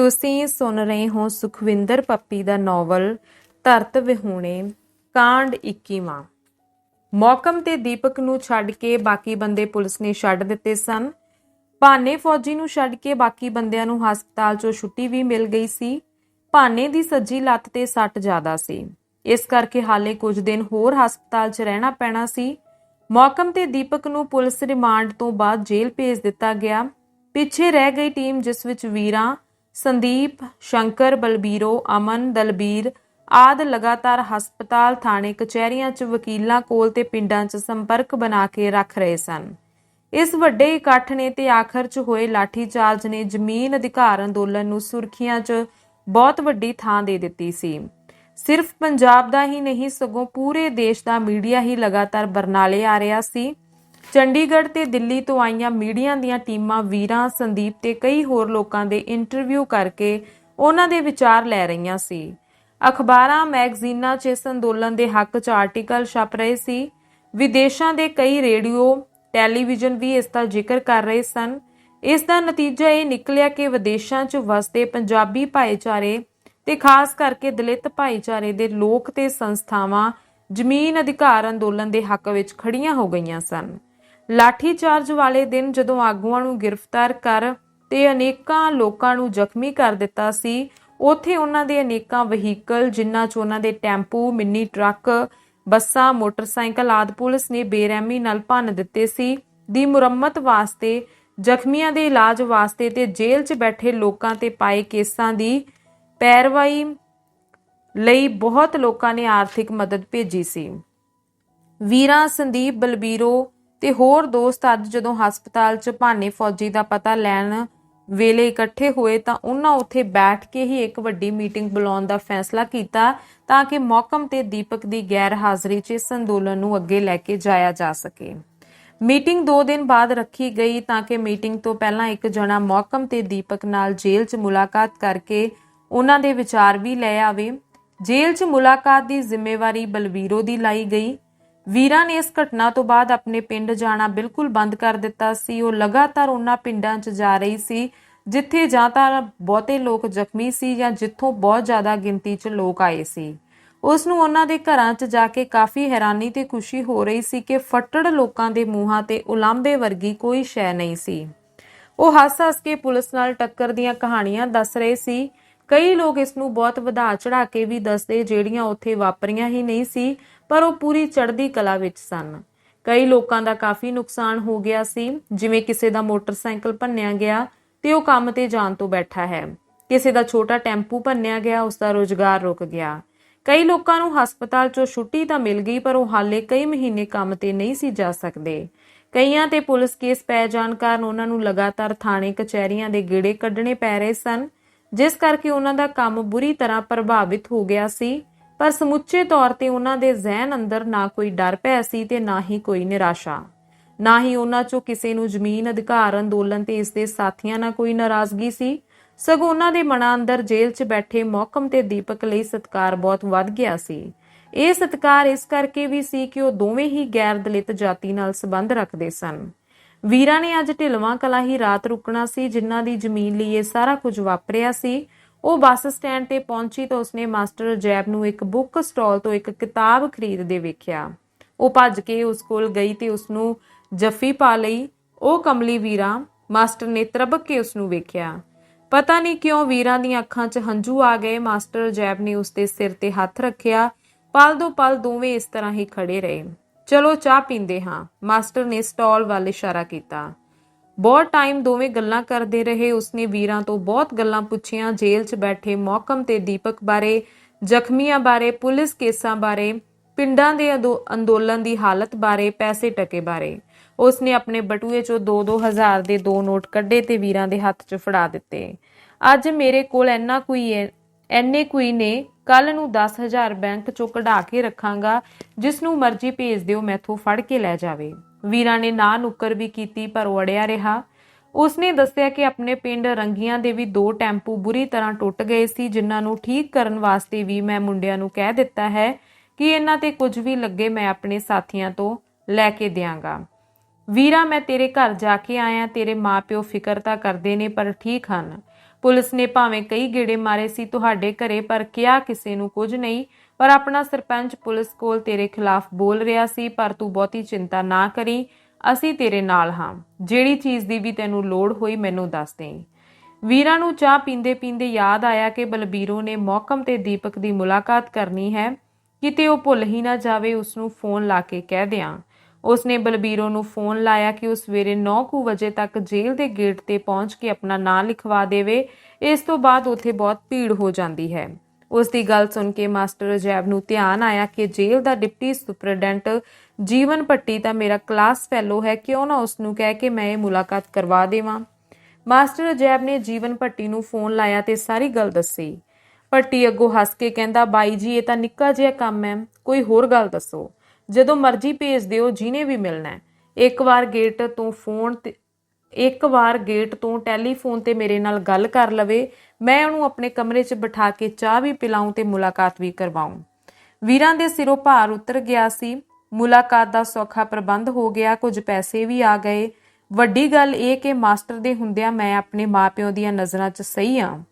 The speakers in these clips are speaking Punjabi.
ਤੁਸੀਂ ਸੁਣ ਰਹੇ ਹੋ ਸੁਖਵਿੰਦਰ ਪੱਪੀ ਦਾ ਨੋਵਲ, ਧਰਤ ਵਿਹੂਣੇ, ਕਾਂਡ 21ਵਾਂ ਮੌਕਮ ਤੇ ਦੀਪਕ ਨੂੰ ਛੱਡ ਕੇ ਬਾਕੀ ਬੰਦੇ ਪੁਲਿਸ ਨੇ ਛੱਡ ਦਿੱਤੇ ਸਨ। ਭਾਨੇ ਫੌਜੀ ਨੂੰ ਛੱਡ ਕੇ ਬਾਕੀ ਬੰਦਿਆਂ ਨੂੰ ਹਸਪਤਾਲ 'ਚੋਂ ਛੁੱਟੀ ਵੀ ਮਿਲ ਗਈ ਸੀ। ਭਾਨੇ ਦੀ ਸੱਜੀ ਲੱਤ ਤੇ ਸੱਟ ਜ਼ਿਆਦਾ ਸੀ। ਇਸ ਕਰਕੇ ਹਾਲੇ ਕੁਝ ਦਿਨ ਹੋਰ ਹਸਪਤਾਲ 'ਚ ਰਹਿਣਾ ਪੈਣਾ ਸੀ। ਮੌਕਮ ਤੇ ਦੀਪਕ ਨੂੰ ਪੁਲਿਸ ਰਿਮਾਂਡ ਤੋਂ ਬਾਅਦ ਜੇਲ੍ਹ ਭੇਜ ਦਿੱਤਾ ਗਿਆ। ਪਿੱਛੇ ਰਹਿ ਗਈ ਟੀਮ ਜਿਸ ਵਿੱਚ ਵੀਰਾਂ ਸੰਦੀਪ, ਸ਼ੰਕਰ, ਬਲਬੀਰੋ, ਅਮਨ, ਦਲਬੀਰ ਆਦ ਲਗਾਤਾਰ ਹਸਪਤਾਲ, ਥਾਣੇ, ਕਚਹਿਰੀਆਂ 'ਚ ਵਕੀਲਾਂ ਕੋਲ ਤੇ ਪਿੰਡਾਂ 'ਚ ਸੰਪਰਕ ਬਣਾ ਕੇ ਰੱਖ ਰਹੇ ਸਨ। ਇਸ ਵੱਡੇ ਇਕੱਠ ਨੇ ਤੇ ਆਖਰ 'ਚ ਹੋਏ ਲਾਠੀਚਾਰਜ ਨੇ ਜ਼ਮੀਨ ਅਧਿਕਾਰ ਅੰਦੋਲਨ ਨੂੰ ਸੁਰਖੀਆਂ 'ਚ ਬਹੁਤ ਵੱਡੀ ਥਾਂ ਦੇ ਦਿੱਤੀ ਸੀ। ਸਿਰਫ ਪੰਜਾਬ ਦਾ ਹੀ ਨਹੀਂ, ਸਗੋਂ ਪੂਰੇ ਦੇਸ਼ ਦਾ ਮੀਡੀਆ ਹੀ ਲਗਾਤਾਰ ਬਰਨਾਲੇ ਆ ਰਿਹਾ ਸੀ। ਚੰਡੀਗੜ੍ਹ ਤੇ ਦਿੱਲੀ ਤੋਂ ਆਈਆਂ ਮੀਡੀਆ ਦੀਆਂ ਟੀਮਾਂ ਵੀਰਾਂ, ਸੰਦੀਪ ਤੇ ਕਈ ਹੋਰ ਲੋਕਾਂ ਦੇ ਇੰਟਰਵਿਊ ਕਰਕੇ ਉਹਨਾਂ ਦੇ ਵਿਚਾਰ ਲੈ ਰਹੀਆਂ ਸੀ। ਅਖਬਾਰਾਂ, ਮੈਗਜ਼ੀਨਾਂ 'ਚ ਇਸ ਅੰਦੋਲਨ ਦੇ ਹੱਕ 'ਚ ਆਰਟੀਕਲ ਛਪ ਰਹੇ ਸੀ। ਵਿਦੇਸ਼ਾਂ ਦੇ ਕਈ ਰੇਡੀਓ, ਟੈਲੀਵਿਜ਼ਨ ਵੀ ਇਸ ਦਾ ਜ਼ਿਕਰ ਕਰ ਰਹੇ ਸਨ। ਇਸ ਦਾ ਨਤੀਜਾ ਇਹ ਨਿਕਲਿਆ ਕਿ ਵਿਦੇਸ਼ਾਂ 'ਚ ਵਸਦੇ ਪੰਜਾਬੀ ਭਾਈਚਾਰੇ ਤੇ ਖਾਸ ਕਰਕੇ ਦਲਿਤ ਭਾਈਚਾਰੇ ਦੇ ਲੋਕ ਤੇ ਸੰਸਥਾਵਾਂ ਜ਼ਮੀਨ ਅਧਿਕਾਰ ਅੰਦੋਲਨ ਦੇ ਹੱਕ ਵਿੱਚ ਖੜੀਆਂ ਹੋ ਗਈਆਂ ਸਨ। ਲਾਠੀਚਾਰਜ ਵਾਲੇ ਦਿਨ ਜਦੋਂ ਆਗੂਆਂ ਨੂੰ ਗ੍ਰਿਫਤਾਰ ਕਰ ਤੇ ਅਨੇਕਾਂ ਲੋਕਾਂ ਨੂੰ ਜ਼ਖਮੀ ਕਰ ਦਿੱਤਾ ਸੀ, ਉੱਥੇ ਉਹਨਾਂ ਦੇ ਅਨੇਕਾਂ ਵਹੀਕਲ, ਜਿਨ੍ਹਾਂ 'ਚ ਉਹਨਾਂ ਦੇ ਟੈਂਪੂ, ਮਿੰਨੀ ਟਰੱਕ, ਬੱਸਾਂ, ਮੋਟਰਸਾਈਕਲ ਆਦਿ ਪੁਲਿਸ ਨੇ ਬੇਰਹਿਮੀ ਨਾਲ ਭੰਨ ਦਿੱਤੇ ਸੀ। ਦੀ ਮੁਰੰਮਤ ਵਾਸਤੇ, ਜ਼ਖਮੀਆਂ ਦੇ ਇਲਾਜ ਵਾਸਤੇ ਤੇ ਜੇਲ੍ਹ 'ਚ ਬੈਠੇ ਲੋਕਾਂ ਤੇ ਪਾਏ ਕੇਸਾਂ ਦੀ ਪੈਰਵਾਈ ਲਈ ਬਹੁਤ ਲੋਕਾਂ ਨੇ ਆਰਥਿਕ ਮਦਦ ਭੇਜੀ ਸੀ। ਵੀਰਾਂ ਸੰਦੀਪ ਬਲਬੀਰੋ ਤੇ ਹੋਰ ਦੋਸਤ ਅੱਜ ਜਦੋਂ ਹਸਪਤਾਲ 'ਚ ਭਾਨੇ ਫੌਜੀ ਦਾ ਪਤਾ ਲੈਣ ਵੇਲੇ ਇਕੱਠੇ ਹੋਏ ਤਾਂ ਉਹਨਾਂ ਉੱਥੇ ਬੈਠ ਕੇ ਹੀ ਇੱਕ ਵੱਡੀ ਮੀਟਿੰਗ ਬੁਲਾਉਣ ਦਾ ਫੈਸਲਾ ਕੀਤਾ ਤਾਂ ਕਿ ਮੌਕਮ ਤੇ ਦੀਪਕ ਦੀ ਗੈਰ ਹਾਜ਼ਰੀ 'ਚ ਇਸ ਅੰਦੋਲਨ ਨੂੰ ਅੱਗੇ ਲੈ ਕੇ ਜਾਇਆ ਜਾ ਸਕੇ। ਮੀਟਿੰਗ 2 ਦਿਨ ਬਾਅਦ ਰੱਖੀ ਗਈ ਤਾਂ ਕਿ ਮੀਟਿੰਗ ਤੋਂ ਪਹਿਲਾਂ ਇੱਕ ਜਣਾ ਮੌਕਮ ਤੇ ਦੀਪਕ ਨਾਲ ਜੇਲ੍ਹ 'ਚ ਮੁਲਾਕਾਤ ਕਰਕੇ ਉਹਨਾਂ ਦੇ ਵਿਚਾਰ ਵੀ ਲੈ ਆਵੇ। ਜੇਲ੍ਹ 'ਚ ਮੁਲਾਕਾਤ ਦੀ ਜ਼ਿੰਮੇਵਾਰੀ ਬਲਵੀਰੋ ਦੀ ਲਾਈ ਗਈ। ਵੀਰਾਂ ਨੇ ਇਸ ਘਟਨਾ ਤੋਂ ਬਾਅਦ ਆਪਣੇ ਪਿੰਡ ਜਾਣਾ ਬਿਲਕੁਲ ਬੰਦ ਕਰ ਦਿੱਤਾ ਸੀ। ਉਹ ਲਗਾਤਾਰ ਉਹਨਾਂ ਪਿੰਡਾਂ 'ਚ ਜਾ ਰਹੀ ਸੀ, ਜਿੱਥੇ ਜਾਂ ਤਾਂ ਬਹੁਤੇ ਲੋਕ ਜ਼ਖਮੀ ਸੀ ਜਾਂ ਜਿੱਥੋਂ ਬਹੁਤ ਜ਼ਿਆਦਾ ਗਿਣਤੀ 'ਚ ਲੋਕ ਆਏ ਸੀ। ਉਸ ਨੂੰ ਉਹਨਾਂ ਦੇ ਘਰਾਂ 'ਚ ਜਾ ਕੇ ਕਾਫੀ ਹੈਰਾਨੀ ਤੇ ਖੁਸ਼ੀ ਹੋ ਰਹੀ ਸੀ ਕਿ ਫੱਟੜ ਲੋਕਾਂ ਦੇ ਮੂੰਹਾਂ ਤੇ ਉਲਾਂਬੇ ਵਰਗੀ ਕੋਈ ਸ਼ੈ ਨਹੀਂ ਸੀ। ਉਹ ਹੱਸ-ਹੱਸ ਕੇ ਪੁਲਿਸ ਨਾਲ ਟੱਕਰ ਦੀਆਂ ਕਹਾਣੀਆਂ ਦੱਸ ਰਹੇ ਸੀ। ਕਈ ਲੋਕ ਇਸ ਨੂੰ ਬਹੁਤ ਵਧਾ ਚੜਾ ਕੇ ਵੀ ਦੱਸਦੇ ਜਿਹੜੀਆਂ ਉੱਥੇ ਵਾਪਰੀਆਂ ਹੀ ਨਹੀਂ ਸੀ। ਪਰ ਉਹ ਪੂਰੀ ਚੜ੍ਹਦੀ ਕਲਾ ਵਿੱਚ ਸਨ। ਕਈ ਲੋਕਾਂ ਦਾ ਕਾਫੀ ਨੁਕਸਾਨ ਹੋ ਗਿਆ ਸੀ। ਜਿਵੇਂ ਕਿਸੇ ਦਾ ਮੋਟਰਸਾਈਕਲ ਭੰਨਿਆ ਗਿਆ ਤੇ ਉਹ ਕੰਮ ਤੇ ਜਾਣ ਤੋਂ ਬੈਠਾ ਹੈ। ਕਿਸੇ ਦਾ ਛੋਟਾ ਟੈਂਪੂ ਭੰਨਿਆ ਗਿਆ, ਉਸ ਦਾ ਰੋਜ਼ਗਾਰ ਰੁਕ ਗਿਆ। ਕਈ ਲੋਕਾਂ ਨੂੰ ਹਸਪਤਾਲ 'ਚੋਂ ਛੁੱਟੀ ਤਾਂ ਮਿਲ ਗਈ, ਪਰ ਉਹ ਹਾਲੇ ਕਈ ਮਹੀਨੇ ਕੰਮ ਤੇ ਨਹੀਂ ਸੀ ਜਾ ਸਕਦੇ। ਕਈਆਂ ਤੇ ਪੁਲਿਸ ਕੇਸ ਪੈ ਜਾਣ ਕਾਰਨ ਉਹਨਾਂ ਨੂੰ ਲਗਾਤਾਰ ਥਾਣੇ, ਕਚਹਿਰੀਆਂ ਦੇ ਗੇੜੇ ਕੱਢਣੇ ਪੈ ਰਹੇ ਸਨ, ਜਿਸ ਕਰਕੇ ਉਹਨਾਂ ਦਾ ਕੰਮ ਬੁਰੀ ਤਰ੍ਹਾਂ ਪ੍ਰਭਾਵਿਤ ਹੋ ਗਿਆ ਸੀ। ਪਰ ਸਮੁੱਚੇ ਤੌਰ ਤੇ ਉਹਨਾਂ ਦੇ ਜ਼ਿਹਨ ਅੰਦਰ ਨਾ ਕੋਈ ਡਰ ਭੈ ਸੀ ਤੇ ਨਾ ਹੀ ਕੋਈ ਨਿਰਾਸ਼ਾ। ਨਾ ਹੀ ਉਹਨਾਂ ਚੋਂ ਕਿਸੇ ਨੂੰ ਜ਼ਮੀਨ, ਅਧਿਕਾਰ, ਅੰਦੋਲਨ ਤੇ ਇਸ ਦੇ ਸਾਥੀਆਂ ਨਾਲ ਕੋਈ ਨਾਰਾਜ਼ਗੀ ਸੀ। ਸਗੋਂ ਉਹਨਾਂ ਦੇ ਮਨਾਂ ਅੰਦਰ ਜੇਲ੍ਹ 'ਚ ਬੈਠੇ ਮੌਕਮ ਤੇ ਦੀਪਕ ਲਈ ਸਤਕਾਰ ਬਹੁਤ ਵੱਧ ਗਿਆ ਸੀ। ਇਹ ਸਤਕਾਰ ਇਸ ਕਰਕੇ ਵੀ ਸੀ ਕਿ ਉਹ ਦੋਵੇਂ ਹੀ ਗੈਰ ਦਲਿਤ ਜਾਤੀ ਨਾਲ ਸੰਬੰਧ ਰੱਖਦੇ ਸਨ। ਵੀਰਾਂ ਨੇ ਅੱਜ ਢਿਲਵਾਂ ਕਲਾ ਹੀ ਰਾਤ ਰੁਕਣਾ ਸੀ, ਜਿਨ੍ਹਾਂ ਦੀ ਜ਼ਮੀਨ ਲਈ ਇਹ ਸਾਰਾ ਕੁਝ ਵਾਪਰਿਆ ਸੀ। ਉਹ ਬੱਸ ਸਟੈਂਡ ਤੇ ਪਹੁੰਚੀ ਤਾਂ ਉਸਨੇ ਮਾਸਟਰ ਜੈਬ ਨੂੰ ਇੱਕ ਬੁੱਕ ਸਟਾਲ ਤੋਂ ਇੱਕ ਕਿਤਾਬ ਖਰੀਦਦੇ ਵੇਖਿਆ। ਉਹ ਭੱਜ ਕੇ ਉਸ ਕੋਲ ਗਈ ਤੇ ਉਸ ਨੂੰ ਜੱਫੀ ਪਾ ਲਈ। ਉਹ ਕਮਲੀ ਵੀਰਾ, ਮਾਸਟਰ ਨੇ ਤਰਬਕ ਕੇ ਉਸ ਨੂੰ ਵੇਖਿਆ। ਪਤਾ ਨਹੀਂ ਕਿਉਂ ਵੀਰਾਂ ਦੀਆਂ ਅੱਖਾਂ 'ਚ ਹੰਝੂ ਆ ਗਏ। ਮਾਸਟਰ ਜੈਬ ਨੇ ਉਸ ਦੇ ਸਿਰ ਤੇ ਹੱਥ ਰੱਖਿਆ। ਪਲ ਦੋ ਪਲ ਦੋਵੇਂ ਇਸ ਤਰ੍ਹਾਂ ਹੀ ਖੜੇ ਰਹੇ। ਚਲੋ ਚਾਹ ਪੀਂਦੇ ਹਾਂ, ਮਾਸਟਰ ਨੇ ਸਟਾਲ ਵੱਲ ਇਸ਼ਾਰਾ ਕੀਤਾ। ਬਹੁਤ ਟਾਈਮ ਦੋਵੇਂ ਗੱਲਾਂ ਕਰਦੇ ਰਹੇ। ਉਸਨੇ ਵੀਰਾਂ ਤੋਂ ਬਹੁਤ ਗੱਲਾਂ ਪੁੱਛੀਆਂ। ਜੇਲ੍ਹ 'ਚ ਬੈਠੇ ਮੌਕਮ ਤੇ ਦੀਪਕ ਬਾਰੇ, ਜ਼ਖਮੀਆਂ ਬਾਰੇ, ਪੁਲਿਸ ਕੇਸਾਂ ਬਾਰੇ, ਪਿੰਡਾਂ ਦੇ ਅੰਦੋਲਨ ਦੀ ਹਾਲਤ ਬਾਰੇ, ਪੈਸੇ ਟਕੇ ਬਾਰੇ। ਉਸਨੇ ਆਪਣੇ ਬਟੂਏ 'ਚੋਂ 2-2000 ਦੇ ਦੋ ਨੋਟ ਕੱਢੇ ਤੇ ਵੀਰਾਂ ਦੇ ਹੱਥ 'ਚ ਫੜਾ ਦਿੱਤੇ। ਅੱਜ ਮੇਰੇ ਕੋਲ ਇੰਨਾ ਕੋਈ ਹੈ ਐਨੇ ਕੋਈ ਨੇ, ਕੱਲ ਨੂੰ 10000 ਬੈਂਕ 'ਚੋਂ ਕਢਾ ਕੇ ਰੱਖਾਂਗਾ। ਜਿਸ ਨੂੰ ਮਰਜ਼ੀ ਭੇਜ ਦਿਓ, ਮੈਥੋਂ ਫੜ ਕੇ ਲੈ ਜਾਵੇ। ਵੀਰਾਂ ਨੇ ਨਾ ਨੁੱਕਰ ਵੀ ਕੀਤੀ, ਪਰ ਉਹ ਅੜਿਆ ਰਿਹਾ। ਉਸਨੇ ਦੱਸਿਆ ਕਿ ਆਪਣੇ ਪਿੰਡ ਰੰਗੀਆਂ ਦੇ ਵੀ ਦੋ ਟੈਂਪੂ ਬੁਰੀ ਤਰ੍ਹਾਂ ਟੁੱਟ ਗਏ ਸੀ, ਜਿਨ੍ਹਾਂ ਨੂੰ ਠੀਕ ਕਰਨ ਵਾਸਤੇ ਵੀ ਮੈਂ ਮੁੰਡਿਆਂ ਨੂੰ ਕਹਿ ਦਿੱਤਾ ਹੈ ਕਿ ਇਹਨਾਂ ਤੇ ਕੁਝ ਵੀ ਲੱਗੇ ਮੈਂ ਆਪਣੇ ਸਾਥੀਆਂ ਤੋਂ ਲੈ ਕੇ ਦਿਆਂਗਾ। ਵੀਰਾ, ਮੈਂ ਤੇਰੇ ਘਰ ਜਾ ਕੇ ਆਇਆ, ਤੇਰੇ ਮਾਪਿਓ ਫਿਕਰ ਤਾਂ ਕਰਦੇ ਨੇ, ਪਰ ਠੀਕ ਹਨ। ਪੁਲਿਸ ਨੇ ਭਾਵੇਂ ਕਈ ਗੇੜੇ ਮਾਰੇ ਸੀ ਤੁਹਾਡੇ ਘਰੇ, ਪਰ ਕਿਹਾ ਕਿਸੇ ਨੂੰ ਕੁਝ ਨਹੀਂ। ਪਰ ਆਪਣਾ ਸਰਪੰਚ ਪੁਲਿਸ ਕੋਲ ਤੇਰੇ ਖਿਲਾਫ ਬੋਲ ਰਿਹਾ ਸੀ, ਪਰ ਤੂੰ ਬਹੁਤੀ ਚਿੰਤਾ ਨਾ ਕਰੀ। ਅਸੀਂ ਤੇਰੇ ਨਾਲ ਹਾਂ। ਜਿਹੜੀ ਚੀਜ਼ ਦੀ ਵੀ ਤੈਨੂੰ ਲੋੜ ਹੋਈ ਮੈਨੂੰ ਦੱਸ ਦੇ ਵੀਰਾਂ ਨੂੰ ਚਾਹ ਪੀਂਦੇ ਪੀਂਦੇ ਯਾਦ ਆਇਆ ਕਿ ਬਲਬੀਰੋ ਨੇ ਮੌਕਮ ਤੇ ਦੀਪਕ ਦੀ ਮੁਲਾਕਾਤ ਕਰਨੀ ਹੈ। ਕਿਤੇ ਉਹ ਭੁੱਲ ਹੀ ਨਾ ਜਾਵੇ ਉਸ ਨੂੰ ਫੋਨ ਲਾ ਕੇ ਕਹਿ ਦਿਆਂ। ਉਸਨੇ ਬਲਬੀਰੋ ਨੂੰ ਫੋਨ ਲਾਇਆ ਕਿ ਉਹ ਸਵੇਰੇ 9:00 ਵਜੇ ਤੱਕ ਜੇਲ੍ਹ ਦੇ ਗੇਟ ਤੇ ਪਹੁੰਚ ਕੇ ਆਪਣਾ ਨਾਂ ਲਿਖਵਾ ਦੇਵੇ। ਇਸ ਤੋਂ ਬਾਅਦ ਉੱਥੇ ਬਹੁਤ ਭੀੜ ਹੋ ਜਾਂਦੀ ਹੈ। ਉਸ ਦੀ ਗੱਲ ਸੁਣ ਕੇ ਮਾਸਟਰ ਅਜੈਬ ਨੂੰ ਧਿਆਨ ਆਇਆ ਕਿ ਜੇਲ੍ਹ ਦਾ ਡਿਪਟੀ ਸੁਪਰਡੈਂਟ ਜੀਵਨ ਭੱਟੀ ਤਾਂ ਮੇਰਾ ਕਲਾਸ ਫੈਲੋ ਹੈ, ਕਿਉਂ ਨਾ ਉਸ ਨੂੰ ਕਹਿ ਕੇ ਮੈਂ ਇਹ ਮੁਲਾਕਾਤ ਕਰਵਾ ਦੇਵਾਂ? ਮਾਸਟਰ ਅਜੈਬ ਨੇ ਜੀਵਨ ਭੱਟੀ ਨੂੰ ਫੋਨ ਲਾਇਆ ਤੇ ਸਾਰੀ ਗੱਲ ਦੱਸੀ। ਭੱਟੀ ਅੱਗੋਂ ਹੱਸ ਕੇ ਕਹਿੰਦਾ, ਬਾਈ ਜੀ, ਇਹ ਤਾਂ ਨਿੱਕਾ ਜਿਹਾ ਕੰਮ ਹੈ, ਕੋਈ ਹੋਰ ਗੱਲ ਦੱਸੋ। ਜਦੋਂ ਮਰਜ਼ੀ ਭੇਜ ਦਿਓ, ਜਿਹਨੇ ਵੀ ਮਿਲਣਾ ਹੈ। ਇੱਕ ਵਾਰ ਗੇਟ ਤੋਂ ਫੋਨ ਤੇ ਇੱਕ ਵਾਰ ਗੇਟ ਤੋਂ ਟੈਲੀਫੋਨ ਤੇ ਮੇਰੇ ਨਾਲ ਗੱਲ ਕਰ ਲਵੇ, ਮੈਂ ਉਹਨੂੰ ਆਪਣੇ ਕਮਰੇ 'ਚ ਬਿਠਾ ਕੇ ਚਾਹ ਵੀ ਪਿਲਾਉਂ ਤੇ ਮੁਲਾਕਾਤ ਵੀ ਕਰਵਾਉਂ। ਵੀਰਾਂ ਦੇ ਸਿਰੋਂ ਭਾਰ ਉਤਰ ਗਿਆ ਸੀ। ਮੁਲਾਕਾਤ ਦਾ ਸੌਖਾ ਪ੍ਰਬੰਧ ਹੋ ਗਿਆ, ਕੁਝ ਪੈਸੇ ਵੀ ਆ ਗਏ। ਵੱਡੀ ਗੱਲ ਇਹ ਕਿ ਮਾਸਟਰ ਦੇ ਹੁੰਦਿਆਂ ਮੈਂ ਆਪਣੇ ਮਾਪਿਓ ਦੀਆਂ ਨਜ਼ਰਾਂ 'ਚ ਸਹੀ ਆ।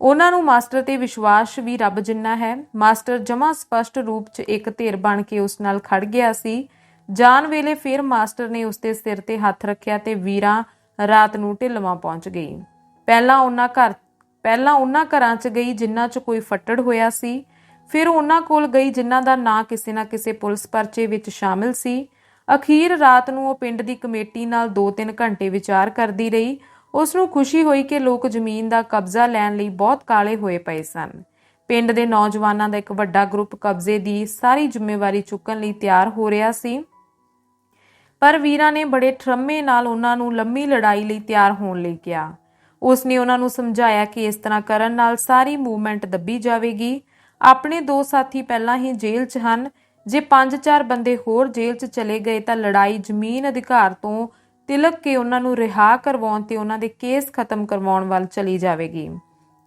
ਉਹਨਾਂ ਨੂੰ ਮਾਸਟਰ ਤੇ ਵਿਸ਼ਵਾਸ ਵੀ ਰੱਬ ਜਿੰਨਾ ਹੈ। ਮਾਸਟਰ ਜਮਾ ਸਪਸ਼ਟ ਰੂਪ 'ਚ ਇੱਕ ਧਿਰ ਬਣ ਕੇ ਉਸ ਨਾਲ ਖੜ ਗਿਆ ਸੀ। ਜਾਣ ਵੇਲੇ ਫਿਰ ਮਾਸਟਰ ਨੇ ਉਸਦੇ ਸਿਰ ਤੇ ਹੱਥ ਰੱਖਿਆ ਤੇ ਵੀਰਾਂ ਰਾਤ ਨੂੰ ਢਿਲਵਾਂ ਪਹੁੰਚ ਗਈ। ਪਹਿਲਾਂ ਉਹਨਾਂ ਘਰ, ਪਹਿਲਾਂ ਉਹਨਾਂ ਘਰਾਂ 'ਚ ਗਈ ਜਿਨ੍ਹਾਂ 'ਚ ਕੋਈ ਫੱਟੜ ਹੋਇਆ ਸੀ। ਫਿਰ ਉਹਨਾਂ ਕੋਲ ਗਈ ਜਿਨ੍ਹਾਂ ਦਾ ਨਾਂ ਕਿਸੇ ਨਾ ਕਿਸੇ ਪੁਲਿਸ ਪਰਚੇ ਵਿੱਚ ਸ਼ਾਮਿਲ ਸੀ। ਅਖੀਰ ਰਾਤ ਨੂੰ ਉਹ ਪਿੰਡ ਦੀ ਕਮੇਟੀ ਨਾਲ 2-3 ਘੰਟੇ ਵਿਚਾਰ ਕਰਦੀ ਰਹੀ। ਉਸ ਨੂੰ ਖੁਸ਼ੀ ਹੋਈ ਕਿ ਲੋਕ ਜ਼ਮੀਨ ਦਾ ਕਬਜ਼ਾ ਲੈਣ ਲਈ ਬਹੁਤ ਕਾਲੇ ਹੋਏ ਪਏ ਸਨ। ਪਿੰਡ ਦੇ ਨੌਜਵਾਨਾਂ ਦਾ ਇੱਕ ਵੱਡਾ ਗਰੁੱਪ ਕਬਜ਼ੇ ਦੀ ਸਾਰੀ ਜ਼ਿੰਮੇਵਾਰੀ ਚੁੱਕਣ ਲਈ ਤਿਆਰ ਹੋ ਰਿਹਾ ਸੀ। ਪਰ ਵੀਰਾਂ ਨੇ ਬੜੇ ਠਰਮੇ ਨਾਲ ਉਹਨਾਂ ਨੂੰ ਲੰਮੀ ਲੜਾਈ ਲਈ ਤਿਆਰ ਹੋਣ ਲਈ ਕਿਹਾ। ਉਸਨੇ ਉਹਨਾਂ ਨੂੰ ਸਮਝਾਇਆ ਕਿ ਇਸ ਤਰ੍ਹਾਂ ਕਰਨ ਨਾਲ ਸਾਰੀ ਮੂਵਮੈਂਟ ਦੱਬੀ ਜਾਵੇਗੀ। ਆਪਣੇ ਦੋ ਸਾਥੀ ਪਹਿਲਾਂ ਹੀ ਜੇਲ੍ਹ 'ਚ ਹਨ। ਜੇ 5-4 ਬੰਦੇ ਹੋਰ ਜੇਲ੍ਹ 'ਚ ਚਲੇ ਗਏ ਤਾਂ ਲੜਾਈ ਜ਼ਮੀਨ ਅਧਿਕਾਰ ਤੋਂ ਤਿਲਕ ਕੇ ਉਹਨਾਂ ਨੂੰ ਰਿਹਾ ਕਰਵਾਉਣ ਤੇ ਉਹਨਾਂ ਦੇ ਕੇਸ ਖਤਮ ਕਰਵਾਉਣ ਵੱਲ ਚਲੀ ਜਾਵੇਗੀ।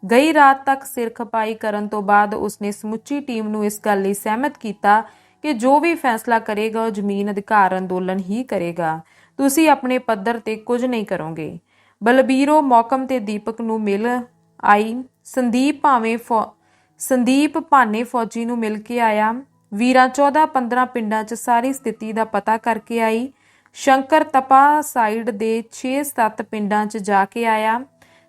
ਗਈ ਰਾਤ ਤੱਕ ਸਿਰ ਖਪਾਈ ਕਰਨ ਤੋਂ ਬਾਅਦ ਉਸਨੇ ਸਮੁੱਚੀ ਟੀਮ ਨੂੰ ਇਸ ਗੱਲ ਲਈ ਸਹਿਮਤ ਕੀਤਾ ਕਿ ਜੋ ਵੀ ਫੈਸਲਾ ਕਰੇਗਾ ਉਹ ਜ਼ਮੀਨ ਅਧਿਕਾਰ ਅੰਦੋਲਨ ਹੀ ਕਰੇਗਾ। ਤੁਸੀਂ ਆਪਣੇ ਪੱਧਰ ਤੇ ਕੁਝ ਨਹੀਂ ਕਰੋਗੇ। ਬਲਬੀਰੋ ਮੌਕਮ ਤੇ ਦੀਪਕ ਨੂੰ ਮਿਲ ਆਈ। ਸੰਦੀਪ ਭਾਵੇਂ ਸੰਦੀਪ ਭਾਨੇ ਫੌਜੀ ਨੂੰ ਮਿਲ ਕੇ ਆਇਆ। ਵੀਰਾ 14-15 ਪਿੰਡਾਂ 'ਚ ਸਾਰੀ ਸਥਿਤੀ ਦਾ ਪਤਾ ਕਰਕੇ ਆਈ। ਸ਼ੰਕਰ ਤਪਾ ਸਾਈਡ ਦੇ 6-7 ਪਿੰਡਾਂ 'ਚ ਜਾ ਕੇ ਆਇਆ।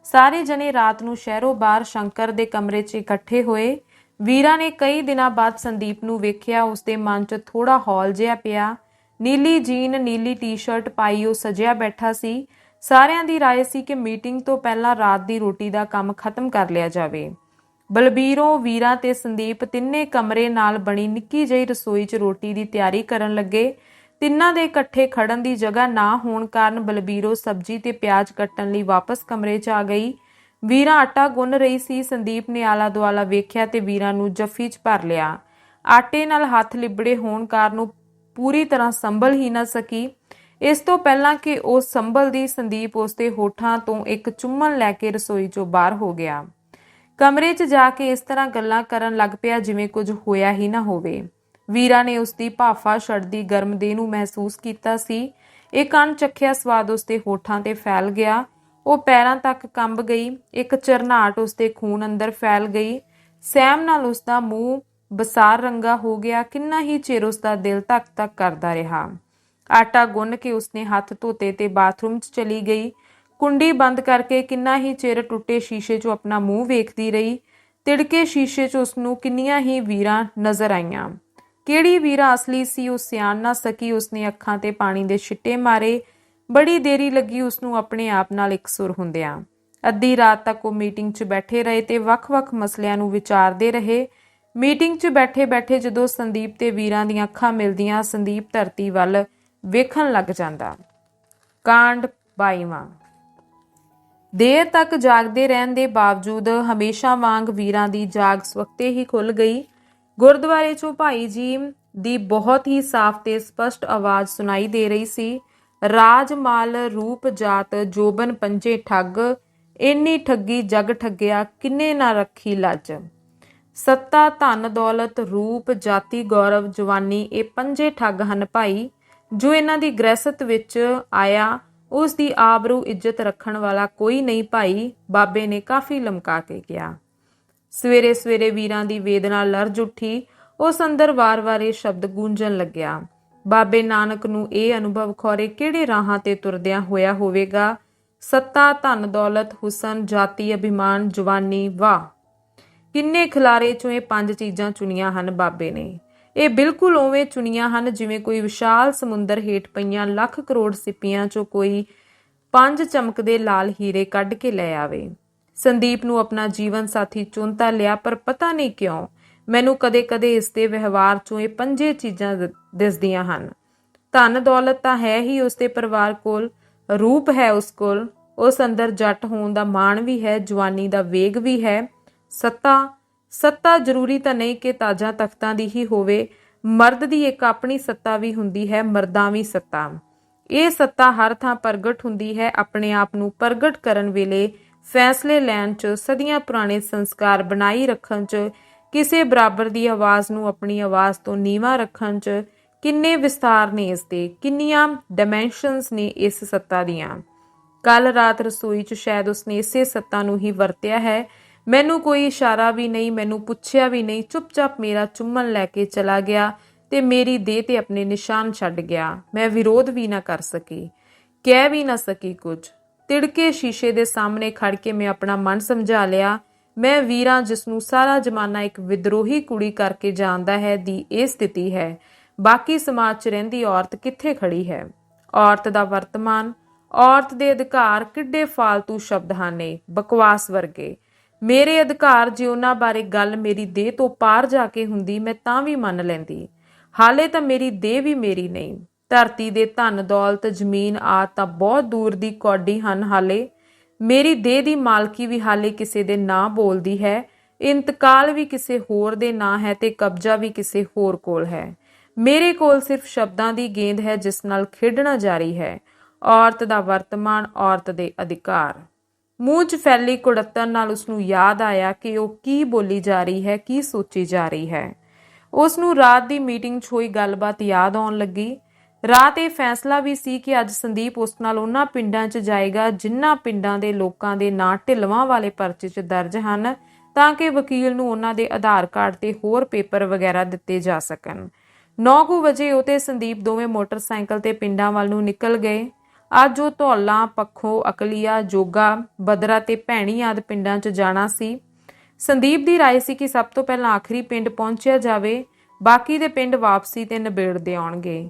ਸਾਰੇ ਜਣੇ ਰਾਤ ਨੂੰ ਸ਼ਹਿਰੋਂ ਬਾਹਰ ਸ਼ੰਕਰ ਦੇ ਕਮਰੇ 'ਚ ਇਕੱਠੇ ਹੋਏ। ਵੀਰਾ ਨੇ ਕਈ ਦਿਨਾਂ ਬਾਅਦ ਸੰਦੀਪ ਨੂੰ ਵੇਖਿਆ ਉਸ ਦੇ ਮਨ 'ਚ ਥੋੜਾ ਹੌਲ ਜਿਹਾ ਪਿਆ ਨੀਲੀ ਜੀਨ ਨੀਲੀ ਟੀ-ਸ਼ਰਟ ਪਾਈ ਉਹ ਸਜਿਆ ਬੈਠਾ ਸੀ ਸਾਰਿਆਂ ਦੀ رائے ਸੀ ਕਿ ਮੀਟਿੰਗ ਤੋਂ ਪਹਿਲਾਂ ਰਾਤ ਦੀ ਰੋਟੀ ਦਾ ਕੰਮ ਖਤਮ ਕਰ ਲਿਆ ਜਾਵੇ ਬਲਬੀਰੋਂ ਵੀਰਾ ਤੇ ਸੰਦੀਪ ਤਿੰਨੇ ਕਮਰੇ ਨਾਲ ਬਣੀ ਨਿੱਕੀ ਜਿਹੀ ਰਸੋਈ 'ਚ ਰੋਟੀ ਦੀ ਤਿਆਰੀ ਕਰਨ ਲੱਗੇ ਤਿੰਨਾਂ ਦੇ ਇਕੱਠੇ ਖੜਨ ਦੀ ਜਗ੍ਹਾ ਨਾ ਹੋਣ ਕਾਰਨ ਬਲਬੀਰੋ ਸਬਜ਼ੀ ਤੇ ਪਿਆਜ਼ ਕੱਟਣ ਲਈ ਵਾਪਸ ਕਮਰੇ 'ਚ ਆ ਗਈ ਵੀਰਾ ਆਟਾ ਗੁੰਨ ਰਹੀ ਸੀ, ਸੰਦੀਪ ਨੇ ਆਲਾ ਦੁਆਲਾ ਵੇਖਿਆ ਤੇ ਵੀਰਾ ਨੂੰ ਜੱਫੀ 'ਚ ਭਰ ਲਿਆ। ਆਟੇ ਨਾਲ ਹੱਥ ਲਿਬੜੇ ਹੋਣ ਕਾਰਨ ਉਹ ਪੂਰੀ ਤਰ੍ਹਾਂ ਸੰਭਲ ਹੀ ਨਾ ਸਕੀ। ਇਸ ਤੋਂ ਪਹਿਲਾਂ ਕਿ ਉਹ ਸੰਭਲ ਦੀ ਸੰਦੀਪ ਉਸਦੇ ਹੋਠਾਂ ਤੋਂ ਇੱਕ ਚੁੰਮਣ ਲੈ ਕੇ ਰਸੋਈ 'ਚੋਂ ਬਾਹਰ ਹੋ ਗਿਆ। ਕਮਰੇ 'ਚ ਜਾ ਕੇ ਇਸ ਤਰ੍ਹਾਂ ਗੱਲਾਂ ਕਰਨ ਲੱਗ ਪਿਆ ਜਿਵੇਂ ਕੁਝ ਹੋਇਆ ਹੀ ਨਾ ਹੋਵੇ। ਵੀਰਾ ਨੇ ਉਸਦੀ ਭਾਫਾ ਛੜਦੀ ਗਰਮ ਦੇਹ ਨੂੰ ਮਹਿਸੂਸ ਕੀਤਾ ਸੀ। ਇਹ ਕੰਨ ਚੱਖਿਆ ਸਵਾਦ ਉਸਦੇ ਹੋਠਾਂ ਤੇ ਫੈਲ ਗਿਆ। ਉਹ ਪੈਰਾਂ ਤੱਕ ਕੰਬ ਗਈ, ਇੱਕ ਚਰਨਾਟ ਉਸਦੇ ਖੂਨ ਅੰਦਰ ਫੈਲ ਗਈ। ਸਹਿਮ ਨਾਲ ਉਸਦਾ ਮੂੰਹ ਬਸਾਰ ਰੰਗਾ ਹੋ ਗਿਆ, ਕਿੰਨਾ ਹੀ ਚਿਰ ਉਸਦਾ ਦਿਲ ਧੱਕ ਤੱਕ ਕਰਦਾ ਰਿਹਾ। ਆਟਾ ਗੁੰਨ ਕੇ ਉਸਨੇ ਹੱਥ ਧੋਤੇ ਤੇ ਬਾਥਰੂਮ 'ਚ ਚਲੀ ਗਈ। ਕੁੰਡੀ ਬੰਦ ਕਰਕੇ ਕਿੰਨਾ ਹੀ ਚਿਰ ਟੁੱਟੇ ਸ਼ੀਸ਼ੇ 'ਚੋਂ ਆਪਣਾ ਮੂੰਹ ਵੇਖਦੀ ਰਹੀ। ਤਿੜਕੇ ਸ਼ੀਸ਼ੇ 'ਚ ਉਸ ਨੂੰ ਕਿੰਨੀਆਂ ਹੀ ਵੀਰਾਂ ਨਜ਼ਰ ਆਈਆਂ। ਕਿਹੜੀ ਵੀਰਾ ਅਸਲੀ ਸੀ ਉਹ ਸਿਆਣ ਨਾ ਸਕੀ ਉਸਨੇ ਅੱਖਾਂ ਤੇ ਪਾਣੀ ਦੇ ਛਿੱਟੇ ਮਾਰੇ। ਬੜੀ ਦੇਰੀ ਲੱਗੀ ਉਸ ਨੂੰ ਆਪਣੇ ਆਪ ਨਾਲ ਇਕਸੁਰ ਹੁੰਦਿਆਂ। ਅੱਧੀ ਰਾਤ ਤੱਕ ਉਹ ਮੀਟਿੰਗ 'ਚ ਬੈਠੇ ਰਹੇ ਤੇ ਵੱਖ-ਵੱਖ ਮਸਲਿਆਂ ਨੂੰ ਵਿਚਾਰਦੇ ਰਹੇ। ਮੀਟਿੰਗ 'ਚ ਬੈਠੇ-ਬੈਠੇ ਜਦੋਂ ਸੰਦੀਪ ਤੇ ਵੀਰਾਂ ਦੀਆਂ ਅੱਖਾਂ ਮਿਲਦੀਆਂ, ਸੰਦੀਪ ਧਰਤੀ ਵੱਲ ਵੇਖਣ ਲੱਗ ਜਾਂਦਾ। ਕਾਂਡ 22ਵਾਂ ਦੇਰ ਤੱਕ ਜਾਗਦੇ ਰਹਿਣ ਦੇ ਬਾਵਜੂਦ ਹਮੇਸ਼ਾ ਵਾਂਗ ਵੀਰਾਂ ਦੀ ਜਾਗ ਸਵਖਤੇ ਹੀ ਖੁੱਲ ਗਈ। ਗੁਰਦੁਆਰੇ 'ਚੋਂ ਭਾਈ ਜੀ ਦੀ ਬਹੁਤ ਹੀ ਸਾਫ਼ ਤੇ ਸਪਸ਼ਟ ਆਵਾਜ਼ ਸੁਣਾਈ ਦੇ ਰਹੀ ਸੀ। ਰਾਜ ਮਾਲ ਰੂਪ ਜਾਤ ਜੋਬਨ ਪੰਜੇ ਠੱਗ ਇੰਨੀ ਠੱਗੀ ਜਗ ਠੱਗਿਆ ਕਿੰਨੇ ਨਾ ਰੱਖੀ ਲੱਜ। ਸੱਤਾ ਧਨ ਦੌਲਤ ਰੂਪ ਜਾਤੀ ਗੌਰਵ ਜਵਾਨੀ, ਇਹ ਪੰਜੇ ਠੱਗ ਹਨ ਭਾਈ, ਜੋ ਇਹਨਾਂ ਦੀ ਗ੍ਰਹਿਸਤ ਵਿੱਚ ਆਇਆ, ਉਸ ਦੀ ਆਬਰੂ ਇੱਜ਼ਤ ਰੱਖਣ ਵਾਲਾ ਕੋਈ ਨਹੀਂ ਭਾਈ, ਬਾਬੇ ਨੇ ਕਾਫੀ ਲਮਕਾ ਕੇ ਕਿਹਾ। ਸਵੇਰੇ ਸਵੇਰੇ ਵੀਰਾਂ ਦੀ ਵੇਦਨਾ ਲਰਜ ਉੱਠੀ ਉਸ ਅੰਦਰ ਵਾਰ-ਵਾਰ ਇਹ ਸ਼ਬਦ ਗੂੰਜਣ ਲੱਗਿਆ। ਬਾਬੇ ਨਾਨਕ ਨੂੰ ਇਹ ਅਨੁਭਵ ਖੋਰੇ ਕਿਹੜੇ ਰਾਹਾਂ ਤੇ ਤੁਰਦਿਆਂ ਹੋਇਆ ਹੋਵੇਗਾ? ਸੱਤਾ, ਧਨ ਦੌਲਤ, ਹੁਸਨ, ਜਾਤੀ, ਅਭਿਮਾਨ, ਜਵਾਨੀ, ਵਾਹ। ਕਿੰਨੇ ਖਿਲਾਰੇ ਚੋਂ ਇਹ ਪੰਜ ਚੀਜ਼ਾਂ ਚੁਣੀਆਂ ਹਨ ਬਾਬੇ ਨੇ। ਇਹ ਬਿਲਕੁਲ ਉਵੇਂ ਚੁਣੀਆਂ ਹਨ ਜਿਵੇਂ ਕੋਈ ਵਿਸ਼ਾਲ ਸਮੁੰਦਰ ਹੇਠ ਪਈਆਂ ਲੱਖ ਕਰੋੜ ਸਿੱਪੀਆਂ ਚੋਂ ਕੋਈ ਪੰਜ ਚਮਕਦੇ ਲਾਲ ਹੀਰੇ ਕੱਢ ਕੇ ਲੈ ਆਵੇ। ਸੰਦੀਪ ਨੂੰ ਆਪਣਾ ਜੀਵਨ ਸਾਥੀ ਚੁਣਤਾ ਲਿਆ ਪਰ ਪਤਾ ਨਹੀਂ ਕਿਉਂ ਮੈਨੂੰ ਕਦੇ-ਕਦੇ ਇਸ ਦੇ ਵਿਵਹਾਰ ਚੋਂ ਇਹ ਪੰਜੇ ਚੀਜ਼ਾਂ ਦ- ਦਿਸਦੀਆਂ ਹਨ। ਧਨ ਦੌਲਤ ਤਾਂ ਹੈ ਹੀ ਉਸ ਦੇ ਪਰਿਵਾਰ ਕੋਲ, ਰੂਪ ਹੈ ਉਸ ਕੋਲ। ਉਸ ਅੰਦਰ ਜੱਟ ਹੋਣ ਦਾ ਮਾਣ ਵੀ ਹੈ, ਜਵਾਨੀ ਦਾ ਵੇਗ ਵੀ ਹੈ। ਸੱਤਾ ਸੱਤਾ ਜ਼ਰੂਰੀ ਤਾਂ ਨਹੀਂ ਕਿ ਤਾਜਾਂ ਤਖਤਾਂ ਦੀ ਹੀ ਹੋਵੇ। ਮਰਦ ਦੀ ਇੱਕ ਆਪਣੀ ਸੱਤਾ ਵੀ ਹੁੰਦੀ ਹੈ ਮਰਦਾਵੀ ਸੱਤਾ। ਇਹ ਸੱਤਾ ਹਰ ਥਾਂ ਪ੍ਰਗਟ ਹੁੰਦੀ ਹੈ, ਆਪਣੇ ਆਪ ਨੂੰ ਪ੍ਰਗਟ ਕਰਨ ਵੇਲੇ ਫੈਸਲੇ ਲੈਣ 'ਚ, ਸਦੀਆਂ ਪੁਰਾਣੇ ਸੰਸਕਾਰ ਬਣਾਈ ਰੱਖਣ 'ਚ ਕਿਸੇ ਬਰਾਬਰ ਦੀ ਆਵਾਜ਼ ਨੂੰ ਆਪਣੀ ਆਵਾਜ਼ ਤੋਂ ਨੀਵਾ ਰੱਖਣ 'ਚ ਕਿੰਨੇ ਵਿਸਤਾਰ ਨੇ ਇਸ ਦੇ, ਕਿੰਨੀਆਂ ਡਾਈਮੈਂਸ਼ਨਸ ਨੇ ਇਸ ਸੱਤਾ ਦੀਆਂ। ਕੱਲ ਰਾਤ ਰਸੋਈ 'ਚ ਸ਼ਾਇਦ ਉਸਨੇ ਇਸੇ ਸੱਤਾ ਨੂੰ ਹੀ ਵਰਤਿਆ ਹੈ। ਮੈਨੂੰ ਕੋਈ ਇਸ਼ਾਰਾ ਵੀ ਨਹੀਂ, ਮੈਨੂੰ ਪੁੱਛਿਆ ਵੀ ਨਹੀਂ, ਚੁੱਪਚਾਪ ਮੇਰਾ ਚੁੰਮਣ ਲੈ ਕੇ ਚਲਾ ਗਿਆ ਤੇ ਮੇਰੀ ਦੇਹ ਤੇ ਆਪਣੇ ਨਿਸ਼ਾਨ ਛੱਡ ਗਿਆ। ਮੈਂ ਵਿਰੋਧ ਵੀ ਨਾ ਕਰ ਸਕੀ, ਕਹਿ ਵੀ ਨਾ ਸਕੀ ਕੁਝ। ਤਿੜਕੇ ਸ਼ੀਸ਼ੇ ਦੇ ਸਾਹਮਣੇ ਖੜ ਕੇ ਮੈਂ ਆਪਣਾ ਮਨ ਸਮਝਾ ਲਿਆ ਮੈਂ ਵੀਰਾਂ ਜਿਸ ਨੂੰ ਸਾਰਾ ਜ਼ਮਾਨਾ ਇੱਕ ਵਿਦਰੋਹੀ ਕੁੜੀ ਕਰਕੇ ਜਾਣਦਾ ਹੈ ਦੀ ਇਹ ਸਥਿਤੀ ਹੈ। ਬਾਕੀ ਸਮਾਜ 'ਚ ਰਹਿੰਦੀ ਔਰਤ ਕਿੱਥੇ ਖੜੀ ਹੈ? ਔਰਤ ਦਾ ਵਰਤਮਾਨ, ਔਰਤ ਦੇ ਅਧਿਕਾਰ ਕਿੱਡੇ ਫਾਲਤੂ ਸ਼ਬਦ ਹਨ ਇਹ ਬਕਵਾਸ ਵਰਗੇ। ਮੇਰੇ ਅਧਿਕਾਰ ਜੇ ਉਹਨਾਂ ਬਾਰੇ ਗੱਲ ਮੇਰੀ ਦੇਹ ਤੋਂ ਪਾਰ ਜਾ ਕੇ ਹੁੰਦੀ, ਮੈਂ ਤਾਂ ਵੀ ਮੰਨ ਲੈਂਦੀ। ਹਾਲੇ ਤਾਂ ਮੇਰੀ ਦੇਹ ਵੀ ਮੇਰੀ ਨਹੀਂ। ਧਰਤੀ ਦੇ ਧਨ ਦੌਲਤ ਜ਼ਮੀਨ ਆ ਤਾਂ ਬਹੁਤ ਦੂਰ ਦੀ ਕੌਡੀ ਹਨ ਹਾਲੇ। ਮੇਰੀ ਦੇਹ ਦੀ ਮਾਲਕੀ ਵੀ ਹਾਲੇ ਕਿਸੇ ਦੇ ਨਾਂ ਬੋਲਦੀ ਹੈ, ਇੰਤਕਾਲ ਵੀ ਕਿਸੇ ਹੋਰ ਦੇ ਨਾਂ ਹੈ ਤੇ ਕਬਜ਼ਾ ਵੀ ਕਿਸੇ ਹੋਰ ਕੋਲ ਹੈ। ਮੇਰੇ ਕੋਲ ਸਿਰਫ ਸ਼ਬਦਾਂ ਦੀ ਗੇਂਦ ਹੈ ਜਿਸ ਨਾਲ ਖੇਡਣਾ ਜਾਰੀ ਹੈ। ਔਰਤ ਦਾ ਵਰਤਮਾਨ ਔਰਤ ਦੇ ਅਧਿਕਾਰ। ਮੂੰਹ 'ਚ ਫੈਲੀ ਕੁੜੱਤਣ ਨਾਲ ਉਸ ਨੂੰ ਯਾਦ ਆਇਆ ਕਿ ਉਹ ਕੀ ਬੋਲੀ ਜਾ ਰਹੀ ਹੈ, ਕੀ ਸੋਚੀ ਜਾ ਰਹੀ ਹੈ। ਉਸ ਨੂੰ ਰਾਤ ਦੀ ਮੀਟਿੰਗ 'ਚ ਹੋਈ ਗੱਲਬਾਤ ਯਾਦ ਆਉਣ ਲੱਗੀ। ਰਾਤ ਇਹ ਫੈਸਲਾ ਵੀ ਸੀ ਕਿ ਅੱਜ ਸੰਦੀਪ ਉਸ ਨਾਲ ਉਹਨਾਂ ਪਿੰਡਾਂ 'ਚ ਜਾਏਗਾ ਜਿਨ੍ਹਾਂ ਪਿੰਡਾਂ ਦੇ ਲੋਕਾਂ ਦੇ ਨਾਂ ਢਿਲਵਾਂ ਵਾਲੇ ਪਰਚੇ 'ਚ ਦਰਜ ਹਨ ਤਾਂ ਕਿ ਵਕੀਲ ਨੂੰ ਉਹਨਾਂ ਦੇ ਆਧਾਰ ਕਾਰਡ ਤੇ ਹੋਰ ਪੇਪਰ ਵਗੈਰਾ ਦਿੱਤੇ ਜਾ ਸਕਣ 9:00 ਵਜੇ ਉਹ ਤੇ ਸੰਦੀਪ ਦੋਵੇਂ ਮੋਟਰਸਾਈਕਲ ਤੇ ਪਿੰਡਾਂ ਵੱਲ ਨੂੰ ਨਿਕਲ ਗਏ ਅੱਜ ਉਹ ਧੌਲਾ ਪੱਖੋ ਅਕਲੀਆ ਜੋਗਾ ਬਦਰਾ ਤੇ ਭੈਣੀ ਆਦ ਪਿੰਡਾਂ 'ਚ ਜਾਣਾ ਸੀ ਸੰਦੀਪ ਦੀ رائے ਸੀ ਕਿ ਸਭ ਤੋਂ ਪਹਿਲਾਂ ਆਖਰੀ ਪਿੰਡ ਪਹੁੰਚਿਆ ਜਾਵੇ ਬਾਕੀ ਦੇ ਪਿੰਡ ਵਾਪਸੀ ਤੇ ਨਿਬੇੜਦੇ ਆਉਣਗੇ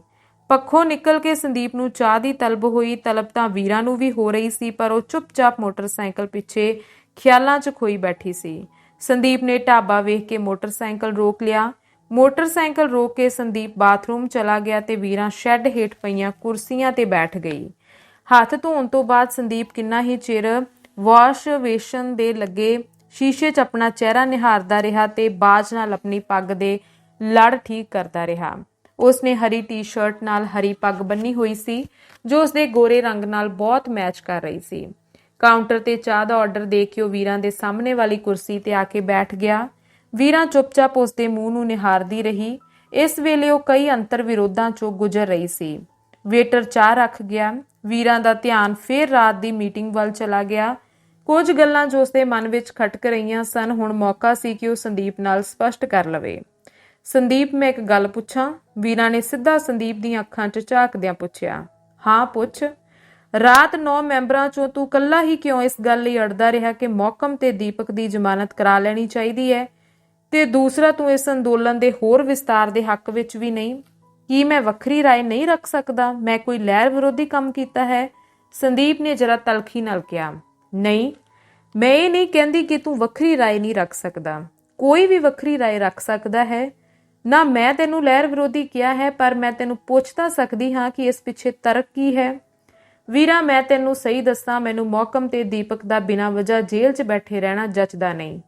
ਪੱਖੋਂ ਨਿਕਲ ਕੇ ਸੰਦੀਪ ਨੂੰ ਚਾਹ ਦੀ ਤਲਬ ਹੋਈ, ਤਲਬ ਤਾਂ ਵੀਰਾਂ ਨੂੰ ਵੀ ਹੋ ਰਹੀ ਸੀ, ਪਰ ਉਹ ਚੁੱਪਚਾਪ ਮੋਟਰਸਾਈਕਲ ਪਿੱਛੇ ਖਿਆਲਾਂ 'ਚ ਖੋਈ ਬੈਠੀ ਸੀ। ਸੰਦੀਪ ਨੇ ਢਾਬਾ ਵੇਖ ਕੇ ਮੋਟਰਸਾਈਕਲ ਰੋਕ ਲਿਆ। ਮੋਟਰਸਾਈਕਲ ਰੋਕ ਕੇ ਸੰਦੀਪ ਬਾਥਰੂਮ ਚਲਾ ਗਿਆ ਤੇ ਵੀਰਾਂ ਸ਼ੈੱਡ ਹੇਠ ਪਈਆਂ ਕੁਰਸੀਆਂ ਤੇ ਬੈਠ ਗਈ। ਹੱਥ ਧੋਣ ਤੋਂ ਬਾਅਦ ਸੰਦੀਪ ਕਿੰਨਾ ਹੀ ਚਿਰ ਵਾਸ਼ ਵੇਸ਼ਨ ਦੇ ਲੱਗੇ ਸ਼ੀਸ਼ੇ 'ਚ ਆਪਣਾ ਚਿਹਰਾ ਨਿਹਾਰਦਾ ਰਿਹਾ ਤੇ ਬਾਜ ਨਾਲ ਆਪਣੀ ਪੱਗ ਦੇ ਲੜ ਠੀਕ ਕਰਦਾ ਰਿਹਾ। ਉਸਨੇ ਹਰੀ ਟੀ-ਸ਼ਰਟ ਨਾਲ ਹਰੀ ਪੱਗ ਬੰਨੀ ਹੋਈ ਸੀ, ਜੋ ਉਸਦੇ ਗੋਰੇ ਰੰਗ ਨਾਲ ਬਹੁਤ ਮੈਚ ਕਰ ਰਹੀ ਸੀ। ਕਾਊਂਟਰ ਤੇ ਚਾਹ ਦਾ ਆਰਡਰ ਦੇ ਕੇ ਉਹ ਵੀਰਾਂ ਦੇ ਸਾਹਮਣੇ ਵਾਲੀ ਕੁਰਸੀ ਤੇ ਆ ਕੇ ਬੈਠ ਗਿਆ। ਵੀਰਾਂ ਚੁੱਪਚਾਪ ਉਸਦੇ ਮੂੰਹ ਨੂੰ ਨਿਹਾਰਦੀ ਰਹੀ। ਇਸ ਵੇਲੇ ਉਹ ਕਈ ਅੰਤਰ ਵਿਰੋਧਾਂ ਚੋਂ ਗੁਜ਼ਰ ਰਹੀ ਸੀ। ਵੇਟਰ ਚਾਹ ਰੱਖ ਗਿਆ। ਵੀਰਾਂ ਦਾ ਧਿਆਨ ਫੇਰ ਰਾਤ ਦੀ ਮੀਟਿੰਗ ਵੱਲ ਚਲਾ ਗਿਆ। ਕੁਝ ਗੱਲਾਂ ਜੋ ਉਸਦੇ ਮਨ ਵਿੱਚ ਖਟਕ ਰਹੀਆਂ ਸਨ, ਹੁਣ ਮੌਕਾ ਸੀ ਕਿ ਉਹ ਸੰਦੀਪ ਨਾਲ ਸਪਸ਼ਟ ਕਰ ਲਵੇ। ਸੰਦੀਪ ਮੈਂ ਇੱਕ ਗੱਲ ਪੁੱਛਾਂ ਵੀਰਾਂ ਨੇ ਸਿੱਧਾ ਸੰਦੀਪ ਦੀਆਂ ਅੱਖਾਂ 'ਚ ਝਾਕਦਿਆਂ ਪੁੱਛਿਆ ਹਾਂ ਪੁੱਛ ਰਾਤ 9 ਮੈਂਬਰਾਂ 'ਚੋਂ ਤੂੰ ਕੱਲਾ ਹੀ ਕਿਉਂ ਇਸ ਗੱਲ ਲਈ ਅੜਦਾ ਰਿਹਾ ਕਿ ਮੌਕਮ ਤੇ ਦੀਪਕ ਦੀ ਜ਼ਮਾਨਤ ਕਰਾ ਲੈਣੀ ਚਾਹੀਦੀ ਹੈ ਤੇ ਦੂਸਰਾ ਤੂੰ ਇਸ ਅੰਦੋਲਨ ਦੇ ਹੋਰ ਵਿਸਤਾਰ ਦੇ ਹੱਕ ਵਿੱਚ ਵੀ ਨਹੀਂ ਕੀ ਮੈਂ ਵੱਖਰੀ رائے ਨਹੀਂ ਰੱਖ ਸਕਦਾ ਮੈਂ ਕੋਈ ਲਹਿਰ ਵਿਰੋਧੀ ਕੰਮ ਕੀਤਾ ਹੈ ਸੰਦੀਪ ਨੇ ਜਰਾ ਤਲਖੀ ਨਾਲ ਕਿਹਾ ਨਹੀਂ ਮੈਂ ਇਹ ਨਹੀਂ ਕਹਿੰਦੀ ਕਿ ਤੂੰ ਵੱਖਰੀ رائے ਨਹੀਂ ਰੱਖ ਸਕਦਾ ਕੋਈ ਵੀ ਵੱਖਰੀ رائے ਰੱਖ ਸਕਦਾ ਹੈ ਨਾ ਮੈਂ ਤੈਨੂੰ ਲਹਿਰ ਵਿਰੋਧੀ ਕਿਹਾ ਹੈ, ਪਰ ਮੈਂ ਤੈਨੂੰ ਪੁੱਛ ਤਾਂ ਸਕਦੀ ਹਾਂ ਕਿ ਇਸ ਪਿੱਛੇ ਤਰਕ ਕੀ ਹੈ। ਵੀਰਾ, ਮੈਂ ਤੈਨੂੰ ਸਹੀ ਦੱਸਾਂ, ਮੈਨੂੰ ਮੌਕਮ ਤੇ ਦੀਪਕ ਦਾ ਬਿਨਾਂ ਵਜ੍ਹਾ ਜੇਲ੍ਹ 'ਚ ਬੈਠੇ ਰਹਿਣਾ ਜੱਚਦਾ ਨਹੀਂ।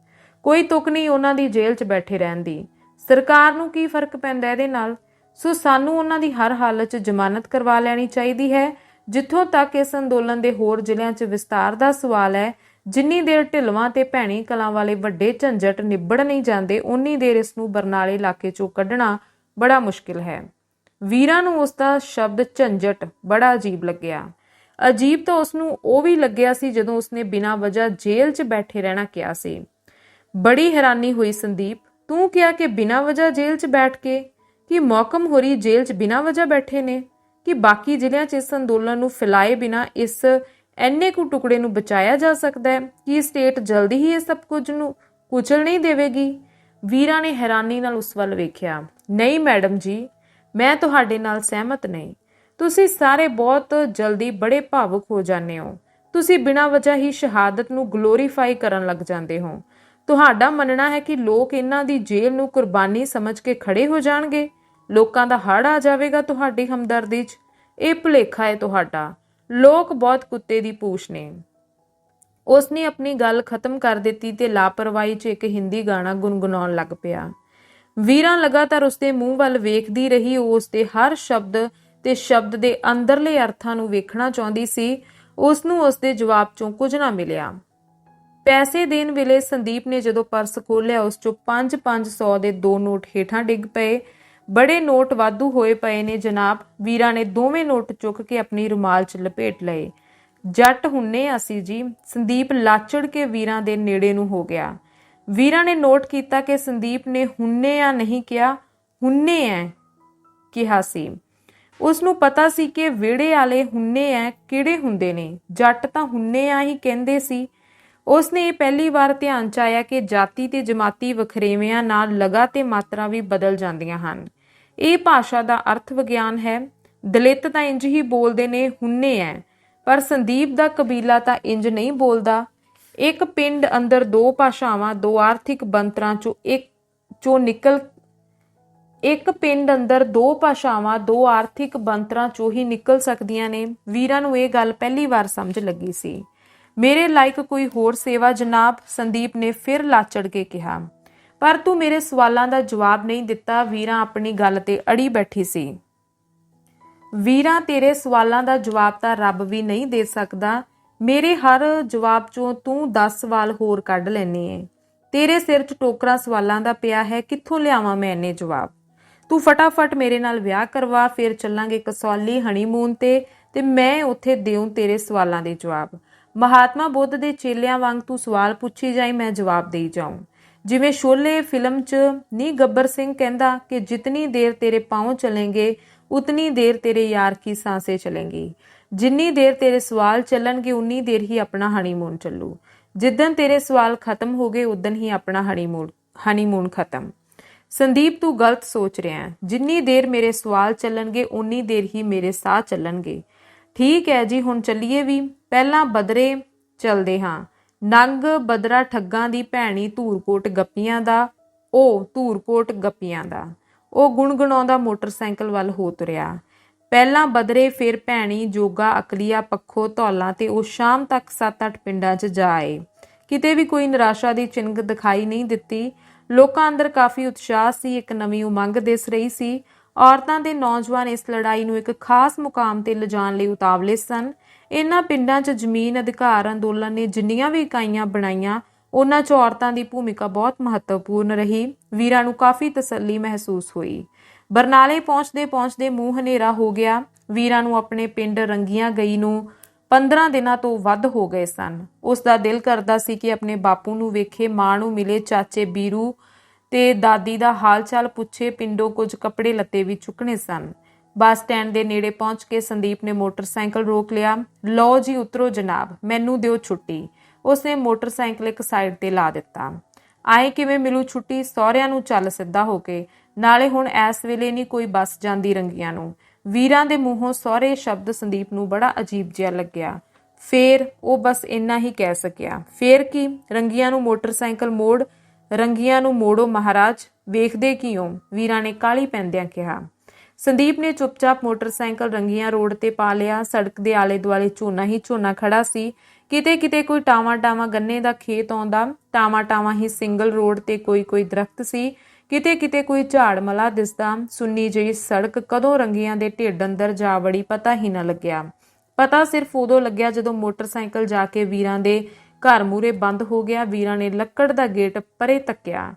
ਕੋਈ ਤੁਕ ਨਹੀਂ ਉਹਨਾਂ ਦੀ ਜੇਲ੍ਹ 'ਚ ਬੈਠੇ ਰਹਿਣ ਦੀ। ਸਰਕਾਰ ਨੂੰ ਕੀ ਫ਼ਰਕ ਪੈਂਦਾ ਇਹਦੇ ਨਾਲ? ਸੋ ਸਾਨੂੰ ਉਹਨਾਂ ਦੀ ਹਰ ਹਾਲਤ 'ਚ ਜ਼ਮਾਨਤ ਕਰਵਾ ਲੈਣੀ ਚਾਹੀਦੀ ਹੈ, ਜਿੱਥੋਂ ਤੱਕ ਇਸ ਅੰਦੋਲਨ ਦੇ ਹੋਰ ਜ਼ਿਲ੍ਹਿਆਂ 'ਚ ਵਿਸਤਾਰ ਦਾ ਸਵਾਲ ਹੈ ਜਿੰਨੀ ਦੇਰ ਢਿਲਵਾਂ ਤੇ ਭੈਣੀ ਕਲਾਂ ਵਾਲੇ ਵੱਡੇ ਝੰਜਟ ਨਿਬੜ ਨਹੀਂ ਜਾਂਦੇ ਉਨੀ ਦੇਰ ਇਸ ਨੂੰ ਬਰਨਾਲੇ ਇਲਾਕੇ 'ਚੋਂ ਕੱਢਣਾ ਬੜਾ ਮੁਸ਼ਕਿਲ ਹੈ। ਵੀਰਾਂ ਨੂੰ ਉਸ ਦਾ ਸ਼ਬਦ ਝੰਜਟ ਬੜਾ ਅਜੀਬ ਲੱਗਿਆ। ਅਜੀਬ ਤਾਂ ਉਸ ਨੂੰ ਉਹ ਵੀ ਲੱਗਿਆ ਸੀ ਜਦੋਂ ਉਸਨੇ ਬਿਨਾਂ ਵਜ੍ਹਾ ਜੇਲ੍ਹ 'ਚ ਬੈਠੇ ਰਹਿਣਾ ਕਿਹਾ ਸੀ। ਬੜੀ ਹੈਰਾਨੀ ਹੋਈ ਸੰਦੀਪ, ਤੂੰ ਕਿਹਾ ਕਿ ਬਿਨਾਂ ਵਜ੍ਹਾ ਜੇਲ੍ਹ 'ਚ ਬੈਠ ਕੇ? ਕਿ ਮੌਕਮ ਹੋਰੀ ਜੇਲ੍ਹ 'ਚ ਬਿਨਾਂ ਵਜ੍ਹਾ ਬੈਠੇ ਨੇ? ਕਿ ਬਾਕੀ ਜ਼ਿਲ੍ਹਿਆਂ 'ਚ ਇਸ ਅੰਦੋਲਨ ਨੂੰ ਫੈਲਾਏ ਬਿਨਾਂ ਇਸ ਐਨੇ ਕੁ ਟੁਕੜੇ ਨੂੰ ਬਚਾਇਆ ਜਾ ਸਕਦਾ ਹੈ ਕਿ ਸਟੇਟ ਜਲਦੀ ਹੀ ਇਹ ਸਭ ਕੁਝ ਨੂੰ ਕੁਚਲ ਨਹੀਂ ਦੇਵੇਗੀ। ਵੀਰਾ ਨੇ ਹੈਰਾਨੀ ਨਾਲ ਉਸ ਵੱਲ ਵੇਖਿਆ। ਨਹੀਂ, ਮੈਡਮ ਜੀ, ਮੈਂ ਤੁਹਾਡੇ ਨਾਲ ਸਹਿਮਤ ਨਹੀਂ। ਤੁਸੀਂ ਸਾਰੇ ਬਹੁਤ ਜਲਦੀ ਬੜੇ ਭਾਵੁਕ ਹੋ ਜਾਂਦੇ ਹੋ। ਤੁਸੀਂ ਬਿਨਾਂ ਵਜ੍ਹਾ ਹੀ ਸ਼ਹਾਦਤ ਨੂੰ ਗਲੋਰੀਫਾਈ ਕਰਨ ਲੱਗ ਜਾਂਦੇ ਹੋ। ਤੁਹਾਡਾ ਮੰਨਣਾ ਹੈ ਕਿ ਲੋਕ ਇਹਨਾਂ ਦੀ ਜੇਲ੍ਹ ਨੂੰ ਕੁਰਬਾਨੀ ਸਮਝ ਕੇ ਖੜੇ ਹੋ ਜਾਣਗੇ। ਲੋਕਾਂ ਦਾ ਹੜ ਆ ਜਾਵੇਗਾ ਤੁਹਾਡੀ ਹਮਦਰਦੀ 'ਚ। ਇਹ ਭੁਲੇਖਾ ਹੈ ਤੁਹਾਡਾ। ਲੋਕ ਬਹੁਤ ਕੁੱਤੇ ਦੀ ਪੂਛ ਨੇ। ਉਸਨੇ ਆਪਣੀ ਗੱਲ ਖਤਮ ਕਰ ਦਿੱਤੀ ਤੇ ਲਾਪਰਵਾਹੀ 'ਚ ਇੱਕ ਹਿੰਦੀ ਗਾਣਾ ਗੁੰਗੁਣਾਉਣ ਲੱਗ ਪਿਆ। ਵੀਰਾਂ ਲਗਾਤਾਰ ਉਸਦੇ ਮੂੰਹ ਵੱਲ ਵੇਖਦੀ ਰਹੀ, ਉਹ ਉਸਦੇ ਹਰ ਸ਼ਬਦ ਤੇ ਸ਼ਬਦ ਦੇ ਅੰਦਰਲੇ ਅਰਥਾਂ ਨੂੰ ਵੇਖਣਾ ਚਾਹੁੰਦੀ ਸੀ। ਉਸ ਨੂੰ ਉਸਦੇ ਜਵਾਬ 'ਚੋਂ ਕੁਝ ਨਾ ਮਿਲਿਆ। ਪੈਸੇ ਦੇਣ ਵੇਲੇ ਸੰਦੀਪ ਨੇ ਜਦੋਂ ਪਰਸ ਖੋਲ੍ਹਿਆ, ਉਸ 'ਚੋਂ 5-500 ਦੇ ਦੋ ਨੋਟ ਹੇਠਾਂ ਡਿੱਗ ਪਏ। ਬੜੇ ਨੋਟ ਵਾਧੂ ਹੋਏ ਪਏ ਨੇ ਜਨਾਬ। ਵੀਰਾ ਨੇ ਦੋਵੇਂ ਨੋਟ ਚੁੱਕ ਕੇ ਆਪਣੀ ਰੁਮਾਲ 'ਚ ਲਪੇਟ ਲਏ। ਜੱਟ ਹੁੰਨੇ ਅਸੀਂ ਜੀ। ਸੰਦੀਪ ਲਾਚੜ ਕੇ ਵੀਰਾਂ ਦੇ ਨੇੜੇ ਨੂੰ ਹੋ ਗਿਆ। ਵੀਰਾਂ ਨੇ ਨੋਟ ਕੀਤਾ ਕਿ ਸੰਦੀਪ ਨੇ ਹੁੰਨੇ ਆ ਨਹੀਂ ਕਿਹਾ, ਹੁੰਨੇ ਐ ਕਿਹਾ ਸੀ। ਉਸ ਨੂੰ ਪਤਾ ਸੀ ਕਿ ਵਿੜੇ ਵਾਲੇ ਹੁੰਨੇ ਐ ਕਿਹੜੇ ਹੁੰਦੇ ਨੇ। ਜੱਟ ਤਾਂ ਹੁੰਨੇ ਆ ਹੀ ਕਹਿੰਦੇ ਸੀ। ਉਸ ਨੇ ਇਹ ਪਹਿਲੀ ਵਾਰ ਧਿਆਨ ਚ ਆਇਆ ਕਿ ਜਾਤੀ ਤੇ ਜਮਾਤੀ ਵਖਰੇਵਿਆਂ ਨਾਲ ਲਗਾ ਤੇ ਮਾਤਰਾ ਵੀ ਬਦਲ ਜਾਂਦੀਆਂ ਹਨ। ਇਹ ਭਾਸ਼ਾ ਦਾ ਅਰਥ ਵਿਗਿਆਨ ਹੈ। ਦਲਿਤ ਤਾਂ ਇੰਜ ਹੀ ਬੋਲਦੇ ਨੇ, ਹੁੰਨੇ ਐ। ਪਰ ਸੰਦੀਪ ਦਾ ਕਬੀਲਾ ਤਾਂ ਇੰਜ ਨਹੀਂ ਬੋਲਦਾ। ਇੱਕ ਪਿੰਡ ਅੰਦਰ ਦੋ ਭਾਸ਼ਾਵਾਂ, ਦੋ ਆਰਥਿਕ ਬੰਤਰਾਂ ਚੋਂ ਇੱਕ, ਚੋਂ ਨਿਕਲ, ਇੱਕ ਪਿੰਡ ਅੰਦਰ ਦੋ ਭਾਸ਼ਾਵਾਂ, ਦੋ ਆਰਥਿਕ ਬੰਤਰਾਂ ਚੋਂ ਹੀ ਨਿਕਲ ਸਕਦੀਆਂ ਨੇ। ਵੀਰਾਂ ਨੂੰ ਇਹ ਗੱਲ ਪਹਿਲੀ ਵਾਰ ਸਮਝ ਲੱਗੀ ਸੀ। ਮੇਰੇ ਲਾਇਕ ਕੋਈ ਹੋਰ ਸੇਵਾ, ਜਨਾਬ ਸੰਦੀਪ ਨੇ ਫਿਰ ਲਾਚੜ ਕੇ ਕਿਹਾ, ਪਰ ਤੂੰ ਮੇਰੇ ਸਵਾਲਾਂ ਦਾ ਜਵਾਬ ਨਹੀਂ ਦਿੱਤਾ, ਵੀਰਾਂ ਆਪਣੀ ਗੱਲ ਤੇ ਅੜੀ ਬੈਠੀ ਸੀ। ਵੀਰਾਂ, ਤੇਰੇ ਸਵਾਲਾਂ ਦਾ ਜਵਾਬ ਤਾਂ ਰੱਬ ਵੀ ਨਹੀਂ ਦੇ ਸਕਦਾ। ਮੇਰੇ ਹਰ ਜਵਾਬ ਚੋਂ ਤੂੰ 10 ਸਵਾਲ ਹੋਰ ਕੱਢ ਲੈਨੇ ਏ। ਤੇਰੇ ਸਿਰ 'ਚ ਟੋਕਰਾ ਸਵਾਲਾਂ ਦਾ ਪਿਆ ਹੈ, ਕਿੱਥੋਂ ਲਿਆਵਾਂ ਮੈਂ ਇੰਨੇ ਜਵਾਬ? ਤੂੰ ਫਟਾਫਟ ਮੇਰੇ ਨਾਲ ਵਿਆਹ ਕਰਵਾ, ਫਿਰ ਚੱਲਾਂਗੇ ਕਸੌਲੀ ਹਨੀਮੂਨ ਤੇ ਤੇ ਮੈਂ ਉੱਥੇ ਦਿਉ ਤੇਰੇ ਸਵਾਲਾਂ ਦੇ ਜਵਾਬ। ਮਹਾਤਮਾ ਬੁੱਧ ਦੇ ਚੇਲਿਆਂ ਵਾਂਗ ਤੂੰ ਸਵਾਲ ਪੁੱਛੀ ਜਾਈ, ਮੈਂ ਜਵਾਬ ਦੇਈ ਜਾਉਂ ਜਿਵੇਂ ਸ਼ੋਲੇ ਫਿਲਮ 'ਚ ਨੀ ਗੱਬਰ ਸਿੰਘ ਕਹਿੰਦਾ ਕਿ ਜਿਤਨੀ ਦੇਰ ਤੇਰੇ ਪਾਉਂ ਚਲेंगे ਉਤਨੀ ਦੇਰ ਤੇਰੇ ਯਾਰ ਕੀ ਸਾਂਸੇ ਚਲेंगी ਜਿੰਨੀ ਦੇਰ ਤੇਰੇ ਸਵਾਲ ਚੱਲਣਗੇ, ਉਨੀ ਦੇਰ ਹੀ ਆਪਣਾ ਹਨੀਮੂਨ ਚੱਲੂ। ਜਿੱਦਨ ਤੇਰੇ ਸਵਾਲ ਖਤਮ ਹੋ ਗਏ ਉਦਨ ਹੀ ਆਪਣਾ ਹਨੀਮੂਨ ਹਨੀਮੂਨ ਖਤਮ। ਸੰਦੀਪ, ਤੂੰ ਗਲਤ ਸੋਚ ਰਿਹਾ ਹੈ। ਜਿੰਨੀ ਦੇਰ ਮੇਰੇ ਸਵਾਲ ਚੱਲਣਗੇ, ਉਨੀ ਦੇਰ ਹੀ ਮੇਰੇ ਸਾਹ ਚੱਲਣਗੇ। ਠੀਕ ਹੈ ਜੀ, ਹੁਣ ਚੱਲੀਏ ਵੀ। ਪਹਿਲਾਂ ਬਦਰੇ ਚਲਦੇ ਹਾਂ। ਨੰਗ ਬਦਰਾ ਠੱਗਾਂ ਦੀ ਭੈਣੀ ਧੂਰਕੋਟ ਗੱਪੀਆਂ ਦਾ, ਉਹ ਧੂਰਕੋਟ ਗੱਪੀਆਂ ਦਾ। ਉਹ ਗੁਣਗੁਣਾਉਂਦਾ ਮੋਟਰਸਾਈਕਲ ਵੱਲ ਹੋ ਤੁਰਿਆ। ਪਹਿਲਾਂ ਬਦਰੇ, ਫਿਰ ਭੈਣੀ, ਜੋਗਾ, ਅਕਲੀਆ, ਪੱਖੋ, ਧੌਲਾ ਤੇ ਉਹ ਸ਼ਾਮ ਤੱਕ 7-8 ਪਿੰਡਾਂ 'ਚ ਜਾਏ ਕਿਤੇ ਵੀ ਕੋਈ ਨਿਰਾਸ਼ਾ ਦੀ ਚਿੰਗ ਦਿਖਾਈ ਨਹੀਂ ਦਿੱਤੀ। ਲੋਕਾਂ ਅੰਦਰ ਕਾਫੀ ਉਤਸ਼ਾਹ ਸੀ, ਇੱਕ ਨਵੀਂ ਉਮੰਗ ਦਿਸ ਰਹੀ ਸੀ। ਔਰਤਾਂ ਦੇ ਨੌਜਵਾਨ ਇਸ ਲੜਾਈ ਨੂੰ ਇੱਕ ਖਾਸ ਮੁਕਾਮ ਤੇ ਲਿਜਾਣ ਲਈ ਉਤਾਵਲੇ ਸਨ। ਇਹਨਾਂ ਪਿੰਡਾਂ 'ਚ ਜ਼ਮੀਨ ਅਧਿਕਾਰ ਅੰਦੋਲਨ ਨੇ ਜਿੰਨੀਆਂ ਵੀ ਇਕਾਈਆਂ ਬਣਾਈਆਂ, ਉਹਨਾਂ 'ਚ ਔਰਤਾਂ ਦੀ ਭੂਮਿਕਾ ਬਹੁਤ ਮਹੱਤਵਪੂਰਨ ਰਹੀ। ਵੀਰਾਂ ਨੂੰ ਕਾਫੀ ਤਸੱਲੀ ਮਹਿਸੂਸ ਹੋਈ। ਬਰਨਾਲੇ ਪਹੁੰਚਦੇ ਪਹੁੰਚਦੇ ਮੂੰਹ ਹਨੇਰਾ ਹੋ ਗਿਆ। ਵੀਰਾਂ ਨੂੰ ਆਪਣੇ ਪਿੰਡ ਰੰਗੀਆਂ ਗਈ ਨੂੰ 15 ਦਿਨਾਂ ਤੋਂ ਵੱਧ ਹੋ ਗਏ ਸਨ। ਉਸ ਦਾ ਦਿਲ ਕਰਦਾ ਸੀ ਕਿ ਆਪਣੇ ਬਾਪੂ ਨੂੰ ਵੇਖੇ, ਮਾਂ ਨੂੰ ਮਿਲੇ, ਚਾਚੇ ਬੀਰੂ ਤੇ ਦਾਦੀ ਦਾ ਹਾਲ ਚਾਲ ਪੁੱਛੇ, ਪਿੰਡੋਂ ਕੁਝ ਕੱਪੜੇ ਲੱਤੇ ਵੀ ਚੁੱਕਣੇ ਸਨ। ਬੱਸ ਸਟੈਂਡ ਦੇ ਨੇੜੇ ਪਹੁੰਚ ਕੇ ਸੰਦੀਪ ਨੇ ਮੋਟਰਸਾਈਕਲ ਰੋਕ ਲਿਆ। ਲਓ ਜੀ, ਉਤਰੋ ਜਨਾਬ, ਮੈਨੂੰ ਦਿਓ ਛੁੱਟੀ। ਉਸਨੇ ਮੋਟਰਸਾਈਕਲ ਇੱਕ ਸਾਈਡ ਤੇ ਲਾ ਦਿੱਤਾ। ਆਏ ਕਿਵੇਂ ਮਿਲੂ ਛੁੱਟੀ? ਸਹੁਰਿਆਂ ਨੂੰ ਚੱਲ ਸਿੱਧਾ ਹੋ ਕੇ। ਨਾਲੇ ਹੁਣ ਇਸ ਵੇਲੇ ਨਹੀਂ ਕੋਈ ਬੱਸ ਜਾਂਦੀ ਰੰਗੀਆਂ ਨੂੰ। ਵੀਰਾਂ ਦੇ ਮੂੰਹੋਂ ਸਹੁਰੇ ਸ਼ਬਦ ਸੰਦੀਪ ਨੂੰ ਬੜਾ ਅਜੀਬ ਜਿਹਾ ਲੱਗਿਆ। ਫੇਰ ਉਹ ਬਸ ਇੰਨਾ ਹੀ ਕਹਿ ਸਕਿਆ। ਫੇਰ ਕੀ? ਰੰਗੀਆਂ ਨੂੰ ਮੋਟਰਸਾਈਕਲ ਮੋੜ, ਰੰਗੀਆਂ ਨੂੰ ਮੋੜੋ ਮਹਾਰਾਜ। ਵੇਖਦੇ ਕਿਉਂ? ਵੀਰਾਂ ਨੇ ਕਾਲੀ ਪੈਂਦਿਆਂ ਕਿਹਾ। ਸੰਦੀਪ ਨੇ ਚੁੱਪਚਾਪ ਮੋਟਰਸਾਈਕਲ ਰੰਗੀਆਂ ਰੋਡ ਤੇ ਪਾ ਲਿਆ। ਸੜਕ ਦੇ ਆਲੇ ਦੁਆਲੇ ਝੋਨਾ ਹੀ ਝੋਨਾ ਖੜਾ ਸੀ। ਕਿਤੇ ਕਿਤੇ ਕੋਈ ਟਾਵਾ ਟਾਵਾ ਗੰਨੇ ਦਾ ਖੇਤ ਆਉਂਦਾ। ਟਾਵਾ ਟਾਵਾ ਹੀ ਸਿੰਗਲ ਰੋਡ ਤੇ ਕੋਈ ਕੋਈ ਦਰਖਤ ਸੀ। ਕਿਤੇ ਕਿਤੇ ਕੋਈ ਝਾੜ ਮਲਾ ਦਿਸਦਾ। ਸੁੰਨੀ ਜਿਹੀ ਸੜਕ ਕਦੋਂ ਰੰਗੀਆਂ ਦੇ ਢਿੱਡ ਅੰਦਰ ਜਾ ਵੜੀ ਪਤਾ ਹੀ ਨਾ ਲੱਗਿਆ। ਪਤਾ ਸਿਰਫ ਉਦੋਂ ਲੱਗਿਆ ਜਦੋਂ ਮੋਟਰਸਾਈਕਲ ਜਾ ਕੇ ਵੀਰਾਂ ਦੇ ਘਰ ਮੂਰੇ ਬੰਦ ਹੋ ਗਿਆ। ਵੀਰਾਂ ਨੇ ਲੱਕੜ ਦਾ ਗੇਟ ਪਰੇ ਤੱਕਿਆ।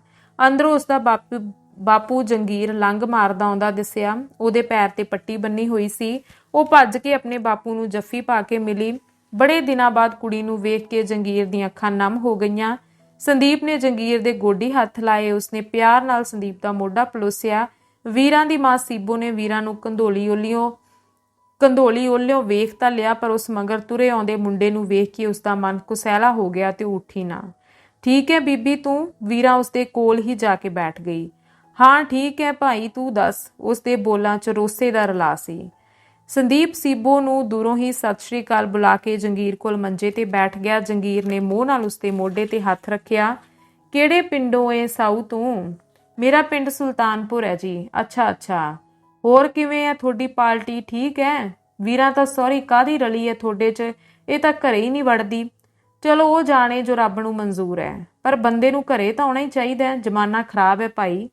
ਅੰਦਰੋਂ ਉਸ ਦਾ ਬਾਪੂ ਬਾਪੂ ਜੰਗੀਰ ਲੰਗ ਮਾਰਦਾ ਆਉਂਦਾ ਦਿਸਿਆ। ਉਹਦੇ ਪੈਰ ਤੇ ਪੱਟੀ ਬੰਨੀ ਹੋਈ ਸੀ। ਉਹ ਭੱਜ ਕੇ ਆਪਣੇ ਬਾਪੂ ਨੂੰ ਜੱਫੀ ਪਾ ਕੇ ਮਿਲੀ। ਬੜੇ ਦਿਨਾਂ ਬਾਅਦ ਕੁੜੀ ਨੂੰ ਵੇਖ ਕੇ ਜੰਗੀਰ ਦੀਆਂ ਅੱਖਾਂ ਨਮ ਹੋ ਗਈਆਂ। ਸੰਦੀਪ ਨੇ ਜੰਗੀਰ ਦੇ ਗੋਡੀ ਹੱਥ ਲਾਏ। ਉਸਨੇ ਪਿਆਰ ਨਾਲ ਸੰਦੀਪ ਦਾ ਮੋਢਾ ਪਲੋਸਿਆ। ਵੀਰਾਂ ਦੀ ਮਾਂ ਸੀਬੋ ਨੇ ਵੀਰਾਂ ਨੂੰ ਕੰਧੋਲੀ ਓਲਿਓ ਕੰਧੋਲੀ ਓਲਿਓ ਵੇਖ ਤਾਂ ਲਿਆ, ਪਰ ਉਸ ਮਗਰ ਤੁਰੇ ਆਉਂਦੇ ਮੁੰਡੇ ਨੂੰ ਵੇਖ ਕੇ ਉਸ ਦਾ ਮਨ ਕੁਸੈਲਾ ਹੋ ਗਿਆ ਤੇ ਉੱਠੀ ਨਾ। ਠੀਕ ਹੈ ਬੀਬੀ ਤੂੰ, ਵੀਰਾਂ ਉਸ ਦੇ ਕੋਲ ਹੀ ਜਾ ਕੇ ਬੈਠ ਗਈ। ਹਾਂ, ਠੀਕ ਹੈ ਭਾਈ, ਤੂੰ ਦੱਸ। ਉਸ ਦੇ ਬੋਲਾਂ 'ਚ ਰੋਸੇ ਦਾ ਰਲਾ ਸੀ। ਸੰਦੀਪ ਸੀਬੋ ਨੂੰ ਦੂਰੋਂ ਹੀ ਸਤਿ ਸ਼੍ਰੀ ਅਕਾਲ ਬੁਲਾ ਕੇ ਜੰਗੀਰ ਕੋਲ ਮੰਜੇ ਤੇ ਬੈਠ ਗਿਆ। ਜੰਗੀਰ ਨੇ ਮੋਹ ਨਾਲ ਉਸਦੇ ਮੋਢੇ ਤੇ ਹੱਥ ਰੱਖਿਆ। ਕਿਹੜੇ ਪਿੰਡੋਂ ਏ ਸਾਊ ਤੂੰ? ਮੇਰਾ ਪਿੰਡ ਸੁਲਤਾਨਪੁਰ ਹੈ ਜੀ। ਅੱਛਾ ਅੱਛਾ। ਹੋਰ ਕਿਵੇਂ ਹੈ? ਤੁਹਾਡੀ ਪਾਰਟੀ ਠੀਕ ਹੈ? ਵੀਰਾਂ ਤਾਂ ਸੌਰੀ ਕਾਦੀ ਰਲੀ ਹੈ ਤੁਹਾਡੇ 'ਚ? ਇਹ ਤਾਂ ਘਰੇ ਹੀ ਨਹੀਂ ਵੜਦੀ। ਚਲੋ, ਉਹ ਜਾਣੇ ਜੋ ਰੱਬ ਨੂੰ ਮਨਜ਼ੂਰ ਹੈ। ਪਰ ਬੰਦੇ ਨੂੰ ਘਰੇ ਤਾਂ ਆਉਣਾ ਹੀ ਚਾਹੀਦਾ ਹੈ। ਜ਼ਮਾਨਾ ਖਰਾਬ ਹੈ ਭਾਈ।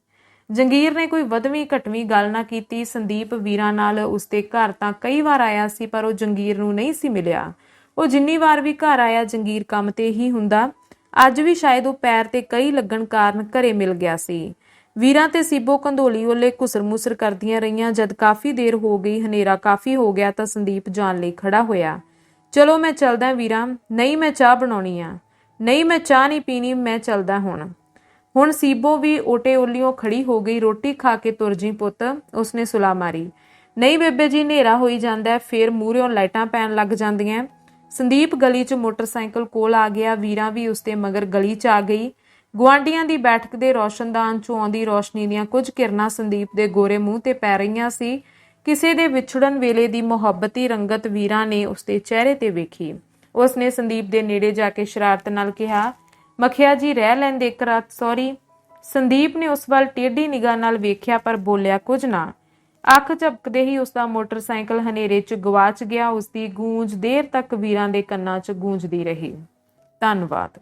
ਜੰਗੀਰ ਨੇ ਕੋਈ ਵਧਵੀਂ, ਘਟਵੀਂ ਗੱਲ ਨਾ ਕੀਤੀ। ਸੰਦੀਪ ਵੀਰਾਂ ਨਾਲ ਉਸਦੇ ਘਰ ਤਾਂ ਕਈ ਵਾਰ ਆਇਆ ਸੀ, ਪਰ ਉਹ ਜੰਗੀਰ ਨੂੰ ਨਹੀਂ ਸੀ ਮਿਲਿਆ। ਉਹ ਜਿੰਨੀ ਵਾਰ ਵੀ ਘਰ ਆਇਆ, ਜੰਗੀਰ ਕੰਮ ਤੇ ਹੀ ਹੁੰਦਾ। ਅੱਜ ਵੀ ਸ਼ਾਇਦ ਉਹ ਪੈਰ ਤੇ ਕਈ ਲੱਗਣ ਕਾਰਨ ਘਰੇ ਮਿਲ ਗਿਆ ਸੀ। ਵੀਰਾਂ ਤੇ ਸੀਬੋ ਕੰਧੋਲੀ ਉਹਲੇ ਕੁਸਰ-ਮੁਸਰ ਕਰਦੀਆਂ ਰਹੀਆਂ। ਜਦ ਕਾਫੀ ਦੇਰ ਹੋ ਗਈ, ਹਨੇਰਾ ਕਾਫੀ ਹੋ ਗਿਆ ਤਾਂ ਸੰਦੀਪ ਜਾਣ ਲਈ ਖੜਾ ਹੋਇਆ। ਚਲੋ ਮੈਂ ਚੱਲਦਾ ਵੀਰਾਂ। ਨਹੀਂ ਮੈਂ ਚਾਹ ਬਣਾਉਣੀ ਆ। ਨਹੀਂ ਮੈਂ ਚਾਹ ਨਹੀਂ ਪੀਣੀ, ਮੈਂ ਚੱਲਦਾ ਹੁਣ। ਹੁਣ ਸੀਬੋ ਵੀ ਓਟੇ ਓਲੀਓ ਖੜੀ ਹੋ ਗਈ ਰੋਟੀ ਖਾ ਕੇ ਤੁਰ ਜੀ ਪੁੱਤ ਉਸਨੇ ਸੁਲਾ ਮਾਰੀ। ਨਹੀਂ ਬੇਬੇ ਜੀ ਹਨੇਰਾ ਹੋਈ ਜਾਂਦਾ ਹੈ, ਫੇਰ ਮੂਹਰਿਓਂ ਲਾਈਟਾਂ ਪੈਣ ਲੱਗ ਜਾਂਦੀਆਂ ਸੰਦੀਪ ਗਲੀ 'ਚ ਮੋਟਰਸਾਈਕਲ ਕੋਲ ਆ ਗਿਆ ਵੀਰਾਂ ਵੀ ਉਸਦੇ ਮਗਰ ਗਲੀ 'ਚ ਆ ਗਈ। ਗੁਆਂਢੀਆਂ ਦੀ ਬੈਠਕ ਦੇ ਰੋਸ਼ਨਦਾਨ 'ਚੋਂ ਆਉਂਦੀ ਰੋਸ਼ਨੀ ਦੀਆਂ ਕੁਝ ਕਿਰਨਾਂ ਸੰਦੀਪ ਦੇ ਗੋਰੇ ਮੂੰਹ ਤੇ ਪੈ ਰਹੀਆਂ ਸੀ। ਕਿਸੇ ਦੇ ਵਿਛੜਨ ਵੇਲੇ ਦੀ ਮੁਹੱਬਤੀ ਰੰਗਤ ਵੀਰਾਂ ਨੇ ਉਸਦੇ ਚਿਹਰੇ ਤੇ ਵੇਖੀ। ਉਸਨੇ ਸੰਦੀਪ ਦੇ ਨੇੜੇ ਜਾ ਕੇ ਸ਼ਰਾਰਤ ਨਾਲ ਕਿਹਾ ਮਖਿਆ ਜੀ ਰਹਿ ਲੈਂਦੇ ਇੱਕ ਰਾਤ ਸੌਰੀ ਸੰਦੀਪ ਨੇ ਉਸ ਵੱਲ ਟੇਢੀ ਨਿਗਾਹ ਨਾਲ ਵੇਖਿਆ, ਪਰ ਬੋਲਿਆ ਕੁਝ ਨਾ। ਅੱਖ ਝਪਕਦੇ ਹੀ ਉਸ ਦਾ ਮੋਟਰਸਾਈਕਲ ਹਨੇਰੇ 'ਚ ਗਵਾਚ ਗਿਆ। ਉਸ ਦੀ ਗੂੰਜ ਦੇਰ ਤੱਕ ਵੀਰਾਂ ਦੇ ਕੰਨਾਂ 'ਚ ਗੂੰਜਦੀ ਰਹੀ। ਧੰਨਵਾਦ।